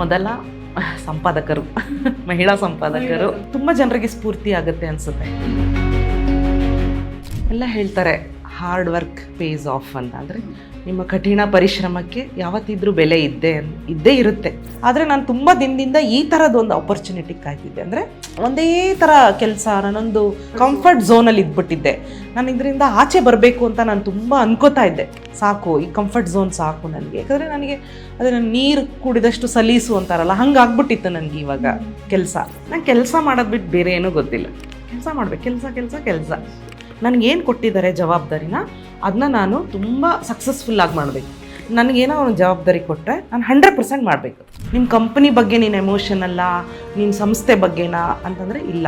ಮೊದಲ ಸಂಪಾದಕರು ಮಹಿಳಾ ಸಂಪಾದಕರು. ತುಂಬ ಜನರಿಗೆ ಸ್ಫೂರ್ತಿ ಆಗುತ್ತೆ ಅನಿಸುತ್ತೆ. ಎಲ್ಲ ಹೇಳ್ತಾರೆ ಹಾರ್ಡ್ ವರ್ಕ್ ಪೇಸ್ ಆಫ್ ಅಂತ. ಅಂದರೆ ನಿಮ್ಮ ಕಠಿಣ ಪರಿಶ್ರಮಕ್ಕೆ ಯಾವತ್ತಿದ್ರೂ ಬೆಲೆ ಇದ್ದೆ ಇದ್ದೇ ಇರುತ್ತೆ. ಆದರೆ ನಾನು ತುಂಬ ದಿನದಿಂದ ಈ ಥರದೊಂದು ಅಪರ್ಚುನಿಟಿ ಕಾಯ್ತಿದ್ದೆ. ಅಂದರೆ ಒಂದೇ ಥರ ಕೆಲಸ, ನಾನೊಂದು ಕಂಫರ್ಟ್ ಝೋನಲ್ಲಿ ಇದ್ಬಿಟ್ಟಿದ್ದೆ. ನಾನು ಇದರಿಂದ ಆಚೆ ಬರಬೇಕು ಅಂತ ನಾನು ತುಂಬ ಅನ್ಕೋತಾ ಇದ್ದೆ. ಸಾಕು, ಈ ಕಂಫರ್ಟ್ ಝೋನ್ ಸಾಕು ನನಗೆ. ಯಾಕಂದರೆ ನನಗೆ ಅದನ್ನು ನೀರು ಕುಡಿದಷ್ಟು ಸಲೀಸು ಅಂತಾರಲ್ಲ ಹಂಗೆ ಆಗ್ಬಿಟ್ಟಿತ್ತು ನನಗೆ ಇವಾಗ ಕೆಲಸ. ನಾನು ಕೆಲಸ ಮಾಡೋದು ಬಿಟ್ಟು ಬೇರೆ ಏನೂ ಗೊತ್ತಿಲ್ಲ. ಕೆಲಸ ಮಾಡ್ಬೇಕು, ಕೆಲಸ ಕೆಲಸ ಕೆಲಸ. ನನಗೇನು ಕೊಟ್ಟಿದ್ದಾರೆ ಜವಾಬ್ದಾರಿನ ಅದನ್ನ ನಾನು ತುಂಬ ಸಕ್ಸಸ್ಫುಲ್ಲಾಗಿ ಮಾಡಬೇಕು. ನನಗೇನೋ ಒಂದು ಜವಾಬ್ದಾರಿ ಕೊಟ್ಟರೆ ನಾನು ಹಂಡ್ರೆಡ್ ಪರ್ಸೆಂಟ್ ಮಾಡಬೇಕು. ನಿಮ್ಮ ಕಂಪ್ನಿ ಬಗ್ಗೆ ನೀನು ಅಲ್ಲ ನಿನ್ನ ಸಂಸ್ಥೆ ಬಗ್ಗೆನಾ ಅಂತಂದರೆ ಇಲ್ಲ.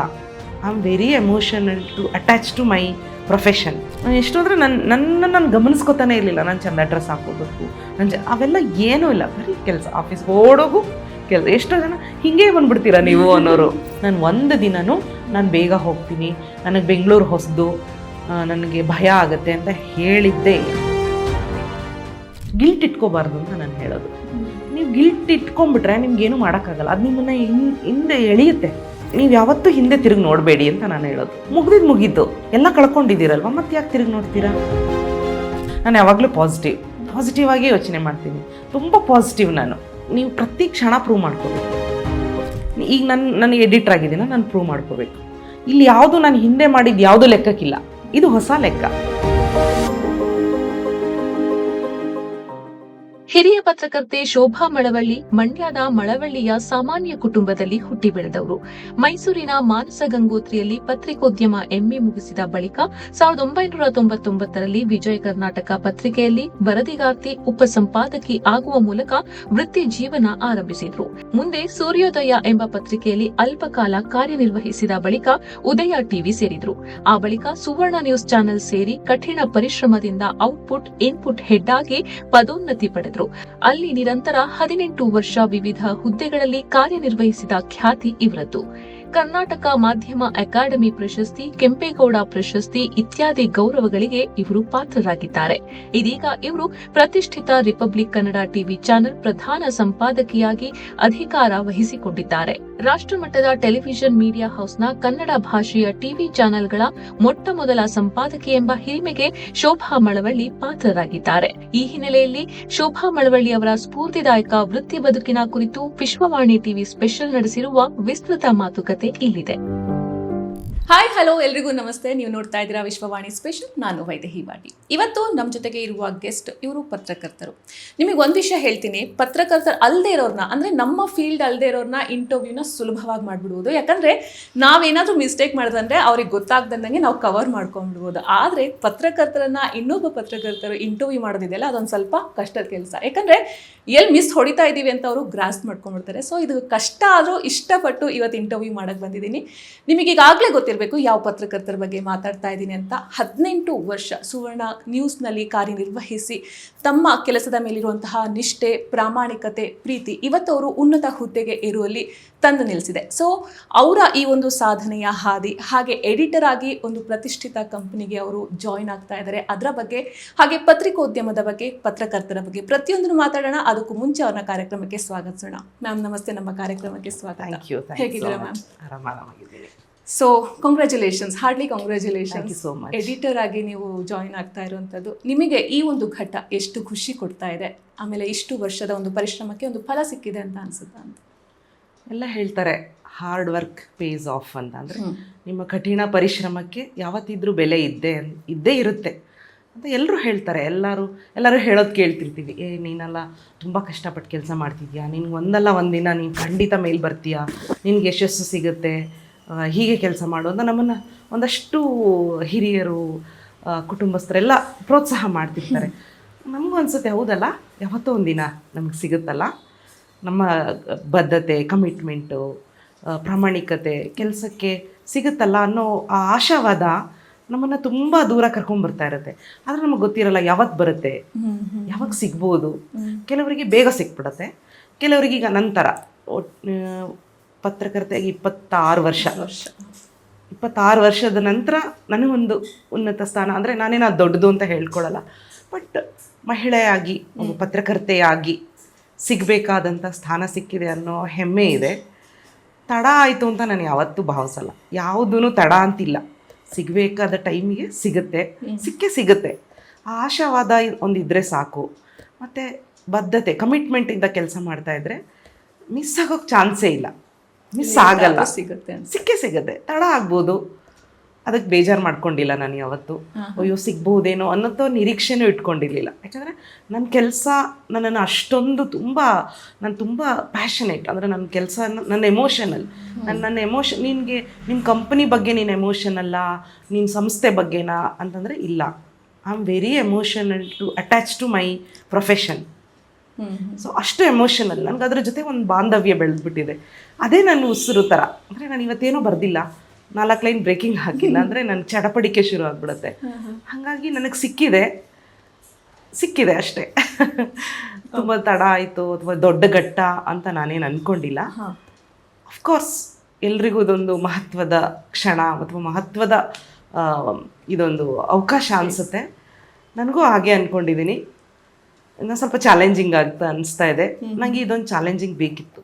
I am very emotional to attach to my profession ನಾನು ಎಷ್ಟು ಅಂದರೆ ನನ್ನ ನನ್ನ ನಾನು ಗಮನಿಸ್ಕೊತಾನೆ ಇರಲಿಲ್ಲ, ನಾನು ಚೆಂದ ಡ್ರೆಸ್ ಹಾಕೋಬೇಕು ನನ್ನ ಜ ಅವೆಲ್ಲ ಏನೂ ಇಲ್ಲ. ಬರೀ ಕೆಲಸ ಆಫೀಸ್ಗೆ ಓಡೋಗು, ಕೆಲಸ, ಎಷ್ಟೋ ಜನ ಹೀಗೆ ಬಂದ್ಬಿಡ್ತೀರಾ ನೀವು ಅನ್ನೋರು. ನಾನು ಒಂದು ದಿನನೂ ನಾನು ಬೇಗ ಹೋಗ್ತೀನಿ, ನನಗೆ ಬೆಂಗಳೂರು ಹೊಸದು ನನಗೆ ಭಯ ಆಗುತ್ತೆ ಅಂತ ಹೇಳಿದ್ದೇ. ಗಿಲ್ಟ್ ಇಟ್ಕೋಬಾರ್ದು ಅಂತ ನಾನು ಹೇಳೋದು. ನೀವು ಗಿಲ್ಟ್ ಇಟ್ಕೊಂಡ್ಬಿಟ್ರೆ ನಿಮ್ಗೇನು ಮಾಡೋಕ್ಕಾಗಲ್ಲ. ಅದು ನಿಮ್ಮನ್ನು ಹಿಂದೆ ಎಳೆಯುತ್ತೆ. ನೀವು ಯಾವತ್ತೂ ಹಿಂದೆ ತಿರುಗಿ ನೋಡಬೇಡಿ ಅಂತ ನಾನು ಹೇಳೋದು. ಮುಗ್ದಿದ್ದು ಮುಗೀತು. ಎಲ್ಲ ಕಳ್ಕೊಂಡಿದ್ದೀರಲ್ವ? ಮತ್ತೆ ಯಾಕೆ ತಿರುಗಿ ನೋಡ್ತೀರಾ? ನಾನು ಯಾವಾಗಲೂ ಪಾಸಿಟಿವ್ ಪಾಸಿಟಿವ್ ಆಗಿ ಯೋಚನೆ ಮಾಡ್ತೀನಿ. ತುಂಬ ಪಾಸಿಟಿವ್ ನಾನು. ನೀವು ಪ್ರತಿ ಕ್ಷಣ ಪ್ರೂವ್ ಮಾಡ್ಕೋಬೇಕು. ಈಗ ನಾನು ನನಗೆ ಎಡಿಟ್ರ್ ಆಗಿದ್ದೀನ ನಾನು ಪ್ರೂವ್ ಮಾಡ್ಕೋಬೇಕು. ಇಲ್ಲಿ ಯಾವುದು ನಾನು ಹಿಂದೆ ಮಾಡಿದ್ದು ಯಾವುದು ಲೆಕ್ಕಕ್ಕಿಲ್ಲ. ಇದು ಹೊಸ ಲೆಕ್ಕ. ಹಿರಿಯ ಪತ್ರಕರ್ತೆ ಶೋಭಾ ಮಳವಳ್ಳಿ ಮಂಡ್ಯದ ಮಳವಳ್ಳಿಯ ಸಾಮಾನ್ಯ ಕುಟುಂಬದಲ್ಲಿ ಹುಟ್ಟಿ ಬೆಳೆದವರು. ಮೈಸೂರಿನ ಮಾನಸ ಗಂಗೋತ್ರಿಯಲ್ಲಿ ಪತ್ರಿಕೋದ್ಯಮ ಎಂಎ ಮುಗಿಸಿದ ಬಳಿಕ ಸಾವಿರದ ಒಂಬೈನೂರ ತೊಂಬತ್ತೊಂಬತ್ತರಲ್ಲಿ ವಿಜಯ ಕರ್ನಾಟಕ ಪತ್ರಿಕೆಯಲ್ಲಿ ವರದಿಗಾರ್ತಿ, ಉಪಸಂಪಾದಕಿ ಆಗುವ ಮೂಲಕ ವೃತ್ತಿ ಜೀವನ ಆರಂಭಿಸಿದ್ರು. ಮುಂದೆ ಸೂರ್ಯೋದಯ ಎಂಬ ಪತ್ರಿಕೆಯಲ್ಲಿ ಅಲ್ಪಕಾಲ ಕಾರ್ಯನಿರ್ವಹಿಸಿದ ಬಳಿಕ ಉದಯ ಟಿವಿ ಸೇರಿದ್ರು. ಆ ಬಳಿಕ ಸುವರ್ಣ ನ್ಯೂಸ್ ಚಾನೆಲ್ ಸೇರಿ ಕಠಿಣ ಪರಿಶ್ರಮದಿಂದ ಔಟ್ಪುಟ್, ಇನ್ಪುಟ್, ಹೆಡ್ ಆಗಿ ಪದೋನ್ನತಿ ಪಡೆದರು. ಅಲ್ಲಿ ನಿರಂತರ ಹದಿನೆಂಟು ವರ್ಷ ವಿವಿಧ ಹುದ್ದೆಗಳಲ್ಲಿ ಕಾರ್ಯನಿರ್ವಹಿಸಿದ ಖ್ಯಾತಿ ಇವರದ್ದು. ಕರ್ನಾಟಕ ಮಾಧ್ಯಮ ಅಕಾಡೆಮಿ ಪ್ರಶಸ್ತಿ, ಕೆಂಪೇಗೌಡ ಪ್ರಶಸ್ತಿ ಇತ್ಯಾದಿ ಗೌರವಗಳಿಗೆ ಇವರು ಪಾತ್ರರಾಗಿದ್ದಾರೆ. ಇದೀಗ ಇವರು ಪ್ರತಿಷ್ಠಿತ ರಿಪಬ್ಲಿಕ್ ಕನ್ನಡ ಟಿವಿ ಚಾನೆಲ್ ಪ್ರಧಾನ ಸಂಪಾದಕಿಯಾಗಿ ಅಧಿಕಾರ ವಹಿಸಿಕೊಂಡಿದ್ದಾರೆ. ರಾಷ್ಟ್ರಮಟ್ಟದ ಟೆಲಿವಿಷನ್ ಮೀಡಿಯಾ ಹೌಸ್ನ ಕನ್ನಡ ಭಾಷೆಯ ಟಿವಿ ಚಾನೆಲ್ಗಳ ಮೊಟ್ಟ ಮೊದಲ ಸಂಪಾದಕಿ ಎಂಬ ಹಿರಿಮೆಗೆ ಶೋಭಾ ಮಳವಳ್ಳಿ ಪಾತ್ರರಾಗಿದ್ದಾರೆ. ಈ ಹಿನ್ನೆಲೆಯಲ್ಲಿ ಶೋಭಾ ಮಳವಳ್ಳಿ ಅವರ ಸ್ಫೂರ್ತಿದಾಯಕ ವೃತ್ತಿ ಬದುಕಿನ ಕುರಿತು ವಿಶ್ವವಾಣಿ ಟಿವಿ ಸ್ಪೆಷಲ್ ನಡೆಸಿರುವ ವಿಸ್ತೃತ ಮಾತುಕತೆ. ಇಲ್ಲಿದೆ ಹಾಯ್ ಹಲೋ ಎಲ್ರಿಗೂ ನಮಸ್ತೆ. ನೀವು ನೋಡ್ತಾ ಇದ್ದೀರಾ ವಿಶ್ವವಾಣಿ ಸ್ಪೆಷಲ್ ನಾನು ವೈದೇಹಿ ವಾಟಿ ಇವತ್ತು ನಮ್ಮ ಜೊತೆಗೆ ಇರುವ ಗೆಸ್ಟ್ ಇವರು ಪತ್ರಕರ್ತರು. ನಿಮಗೆ ಒಂದು ವಿಷಯ ಹೇಳ್ತೀನಿ. ಪತ್ರಕರ್ತರು ಅಲ್ಲದೆ ಇರೋರ್ನ, ಅಂದರೆ ನಮ್ಮ ಫೀಲ್ಡ್ ಅಲ್ಲದೆ ಇರೋರ್ನ ಇಂಟರ್ವ್ಯೂನ ಸುಲಭವಾಗಿ ಮಾಡಿಬಿಡ್ಬೋದು. ಯಾಕಂದರೆ ನಾವೇನಾದರೂ ಮಿಸ್ಟೇಕ್ ಮಾಡಿದ್ರೆ ಅವ್ರಿಗೆ ಗೊತ್ತಾಗ್ದಂಗೆ ನಾವು ಕವರ್ ಮಾಡ್ಕೊಂಡ್ಬಿಡ್ಬೋದು. ಆದರೆ ಪತ್ರಕರ್ತರನ್ನ ಇನ್ನೊಬ್ಬ ಪತ್ರಕರ್ತರು ಇಂಟರ್ವ್ಯೂ ಮಾಡೋದಿದೆಯಲ್ಲ, ಅದೊಂದು ಸ್ವಲ್ಪ ಕಷ್ಟದ ಕೆಲಸ. ಯಾಕಂದರೆ ಎಲ್ಲಿ ಮಿಸ್ ಹೊಡಿತಾ ಇದ್ದೀವಿ ಅಂತ ಅವರು ಗ್ರಾಸ್ ಮಾಡ್ಕೊಂಡ್ಬಿಡ್ತಾರೆ. ಸೊ ಇದು ಕಷ್ಟ ಆದರೂ ಇಷ್ಟಪಟ್ಟು ಇವತ್ತು ಇಂಟರ್ವ್ಯೂ ಮಾಡಕ್ಕೆ ಬಂದಿದ್ದೀನಿ. ನಿಮಗೆ ಈಗಾಗಲೇ ಗೊತ್ತಿರಬೇಕು ಯಾವ ಪತ್ರಕರ್ತರ ಬಗ್ಗೆ ಮಾತಾಡ್ತಾ ಇದ್ದೀನಿ ಅಂತ. ಹದಿನೆಂಟು ವರ್ಷ ಸುವರ್ಣ ನ್ಯೂಸ್ನಲ್ಲಿ ಕಾರ್ಯನಿರ್ವಹಿಸಿ ತಮ್ಮ ಕೆಲಸದ ಮೇಲಿರುವಂತಹ ನಿಷ್ಠೆ ಪ್ರಾಮಾಣಿಕತೆ ಪ್ರೀತಿ ಇವತ್ತು ಅವರು ಉನ್ನತ ಹುದ್ದೆಗೆ ಇರುವಲ್ಲಿ ತಂದು ನಿಲ್ಲಿಸಿದೆ. ಸೊ ಅವರ ಈ ಒಂದು ಸಾಧನೆಯ ಹಾದಿ ಹಾಗೆ ಎಡಿಟರ್ ಆಗಿ ಒಂದು ಪ್ರತಿಷ್ಠಿತ ಕಂಪನಿಗೆ ಅವರು ಜಾಯಿನ್ ಆಗ್ತಾ ಇದ್ದಾರೆ. ಅದರ ಬಗ್ಗೆ ಹಾಗೆ ಪತ್ರಿಕೋದ್ಯಮದ ಬಗ್ಗೆ ಪತ್ರಕರ್ತರ ಬಗ್ಗೆ ಪ್ರತಿಯೊಂದನ್ನು ಮಾತಾಡೋಣ. ಅದಕ್ಕೂ ಮುಂಚೆ ಅವ್ರನ್ನ ಕಾರ್ಯಕ್ರಮಕ್ಕೆ ಸ್ವಾಗತಿಸೋಣ. ಮ್ಯಾಮ್ ನಮಸ್ತೆ. ನಮ್ಮ ಕಾರ್ಯಕ್ರಮಕ್ಕೆ ಸ್ವಾಗತ. ಹೇಗಿದ್ದೀರಾ ಮ್ಯಾಮ್ ಆರಾಮ ಆರಾಮಾಗಿದ್ದೀನಿ so congratulations hardly congratulation congratulations much. Editor ಆಗಿ ನೀವು ಜಾಯಿನ್ ಆಗ್ತಾ ಇರುವಂಥದ್ದು. ನಿಮಗೆ ಈ ಒಂದು ಘಟ್ಟ ಎಷ್ಟು ಖುಷಿ ಕೊಡ್ತಾ ಇದೆ? ಆಮೇಲೆ ಇಷ್ಟು ವರ್ಷದ ಒಂದು ಪರಿಶ್ರಮಕ್ಕೆ ಒಂದು ಫಲ ಸಿಕ್ಕಿದೆ ಅಂತ ಅನ್ಸುತ್ತಾ ಅಂತ? ಎಲ್ಲ ಹೇಳ್ತಾರೆ ಹಾರ್ಡ್ ವರ್ಕ್ ಪೇಸ್ ಆಫ್ ಅಂತ. ಅಂದರೆ ನಿಮ್ಮ ಕಠಿಣ ಪರಿಶ್ರಮಕ್ಕೆ ಯಾವತ್ತಿದ್ರೂ ಬೆಲೆ ಇದ್ದೇ ಇದ್ದೇ ಇರುತ್ತೆ ಅಂತ ಎಲ್ಲರೂ ಹೇಳ್ತಾರೆ. ಎಲ್ಲರೂ ಎಲ್ಲರೂ ಹೇಳೋದು ಕೇಳ್ತಿರ್ತೀವಿ. ಏ ನೀನೆಲ್ಲ ತುಂಬ ಕಷ್ಟಪಟ್ಟು ಕೆಲಸ ಮಾಡ್ತಿದ್ಯಾ? ನಿನ್ಗೆ ಒಂದಲ್ಲ ಒಂದಿನ ನೀನು ಖಂಡಿತ ಮೇಲೆ ಬರ್ತೀಯಾ? ನಿನ್ಗೆ ಯಶಸ್ಸು ಸಿಗುತ್ತೆ. ಹೀಗೆ ಕೆಲಸ ಮಾಡು ಅಂತ ನಮ್ಮನ್ನು ಒಂದಷ್ಟು ಹಿರಿಯರು ಕುಟುಂಬಸ್ಥರೆಲ್ಲ ಪ್ರೋತ್ಸಾಹ ಮಾಡ್ತಿರ್ತಾರೆ. ನಮಗೂ ಅನ್ಸುತ್ತೆ ಹೌದಲ್ಲ? ಯಾವತ್ತೋ ಒಂದಿನ ನಮಗೆ ಸಿಗುತ್ತಲ್ಲ? ನಮ್ಮ ಬದ್ಧತೆ ಕಮಿಟ್ಮೆಂಟು ಪ್ರಾಮಾಣಿಕತೆ ಕೆಲಸಕ್ಕೆ ಸಿಗುತ್ತಲ್ಲ ಅನ್ನೋ ಆ ಆಶಾವಾದ ನಮ್ಮನ್ನು ತುಂಬ ದೂರ ಕರ್ಕೊಂಡ್ಬರ್ತಾ ಇರುತ್ತೆ. ಆದರೆ ನಮಗೆ ಗೊತ್ತಿರಲ್ಲ ಯಾವತ್ತು ಬರುತ್ತೆ. ಯಾವಾಗ ಸಿಗ್ಬೋದು. ಕೆಲವರಿಗೆ ಬೇಗ ಸಿಕ್ಬಿಡತ್ತೆ. ಕೆಲವರಿಗೆ ಈಗ ನಂತರ ಪತ್ರಕರ್ತೆಯಾಗಿ ಇಪ್ಪತ್ತಾರು ವರ್ಷ. ವರ್ಷ. ಇಪ್ಪತ್ತಾರು ವರ್ಷದ ನಂತರ ನನಗೊಂದು ಉನ್ನತ ಸ್ಥಾನ ಅಂದರೆ ನಾನೇನು ಅದು ದೊಡ್ಡದು ಅಂತ ಹೇಳ್ಕೊಳ್ಳಲ್ಲ ಬಟ್ ಮಹಿಳೆಯಾಗಿ ಒಬ್ಬ ಪತ್ರಕರ್ತೆಯಾಗಿ ಸಿಗಬೇಕಾದಂಥ ಸ್ಥಾನ ಸಿಕ್ಕಿದೆ ಅನ್ನೋ ಹೆಮ್ಮೆ ಇದೆ. ತಡ ಆಯಿತು ಅಂತ ನಾನು ಯಾವತ್ತೂ ಭಾವಿಸಲ್ಲ. ಯಾವುದೂ ತಡ ಅಂತಿಲ್ಲ. ಸಿಗಬೇಕಾದ ಟೈಮಿಗೆ ಸಿಗುತ್ತೆ. ಸಿಕ್ಕೇ ಸಿಗುತ್ತೆ. ಆ ಆಶಾವಾದ ಒಂದಿದ್ರೆ ಸಾಕು. ಮತ್ತು ಬದ್ಧತೆ ಕಮಿಟ್ಮೆಂಟಿಂದ ಕೆಲಸ ಮಾಡ್ತಾಯಿದ್ರೆ ಮಿಸ್ ಆಗೋಕ್ಕೆ ಚಾನ್ಸೇ ಇಲ್ಲ. ಮಿಸ್ ಆಗಲ್ಲ ಸಿಗುತ್ತೆ ಸಿಕ್ಕೇ ಸಿಗುತ್ತೆ. ತಡ ಆಗ್ಬೋದು. ಅದಕ್ಕೆ ಬೇಜಾರು ಮಾಡ್ಕೊಂಡಿಲ್ಲ ನಾನು ಯಾವತ್ತು. ಅಯ್ಯೋ ಸಿಗ್ಬಹುದೇನೋ ಅನ್ನೋಂಥ ನಿರೀಕ್ಷೆನೂ ಇಟ್ಕೊಂಡಿರ್ಲಿಲ್ಲ. ಯಾಕಂದರೆ ನನ್ನ ಕೆಲಸ ನನ್ನನ್ನು ಅಷ್ಟೊಂದು ತುಂಬ ನಾನು ತುಂಬ ಪ್ಯಾಷನೇಟ್ ಅಂದರೆ ನನ್ನ ಕೆಲಸ ನನ್ನ ಎಮೋಷನಲ್ ನನ್ನ ನನ್ನ ಎಮೋಷನ್ ನಿನಗೆ ನಿಮ್ಮ ಕಂಪನಿ ಬಗ್ಗೆ ನೀನು ಎಮೋಷನಲ್ಲ ನಿನ್ನ ಸಂಸ್ಥೆ ಬಗ್ಗೆನಾ ಅಂತಂದರೆ ಇಲ್ಲ. I am very emotional to attach to my profession so ಅಷ್ಟು ಎಮೋಷನಲ್ ನನಗೆ ಅದ್ರ ಜೊತೆ ಒಂದು ಬಾಂಧವ್ಯ ಬೆಳೆದ್ಬಿಟ್ಟಿದೆ. ಅದೇ ನನ್ನ ಉಸಿರು ಥರ ಅಂದರೆ ನಾನು ಇವತ್ತೇನೋ ಬರ್ದಿಲ್ಲ. ನಾಲ್ಕು ಲೈನ್ ಬ್ರೇಕಿಂಗ್ ಹಾಕಿಲ್ಲ. ಅಂದರೆ ನನ್ನ ಚಡಪಡಿಕೆ ಶುರು ಆಗ್ಬಿಡುತ್ತೆ. ಹಾಗಾಗಿ ನನಗೆ ಸಿಕ್ಕಿದೆ. ಸಿಕ್ಕಿದೆ ಅಷ್ಟೇ. ತುಂಬ ತಡ ಆಯಿತು. ಅಥವಾ ದೊಡ್ಡ ಘಟ್ಟ ಅಂತ ನಾನೇನು ಅಂದ್ಕೊಂಡಿಲ್ಲ ಅಫ್ಕೋರ್ಸ್ ಎಲ್ರಿಗೂ ಇದೊಂದು ಮಹತ್ವದ ಕ್ಷಣ ಅಥವಾ ಮಹತ್ವದ ಇದೊಂದು ಅವಕಾಶ ಅನಿಸುತ್ತೆ. ನನಗೂ ಹಾಗೆ ಅಂದ್ಕೊಂಡಿದ್ದೀನಿ ಇನ್ನು ಸ್ವಲ್ಪ ಚಾಲೆಂಜಿಂಗ್ ಆಗ್ತಾ ಅನಿಸ್ತಾ ಇದೆ. ನನಗೆ ಇದೊಂದು ಚಾಲೆಂಜಿಂಗ್ ಬೇಕಿತ್ತು.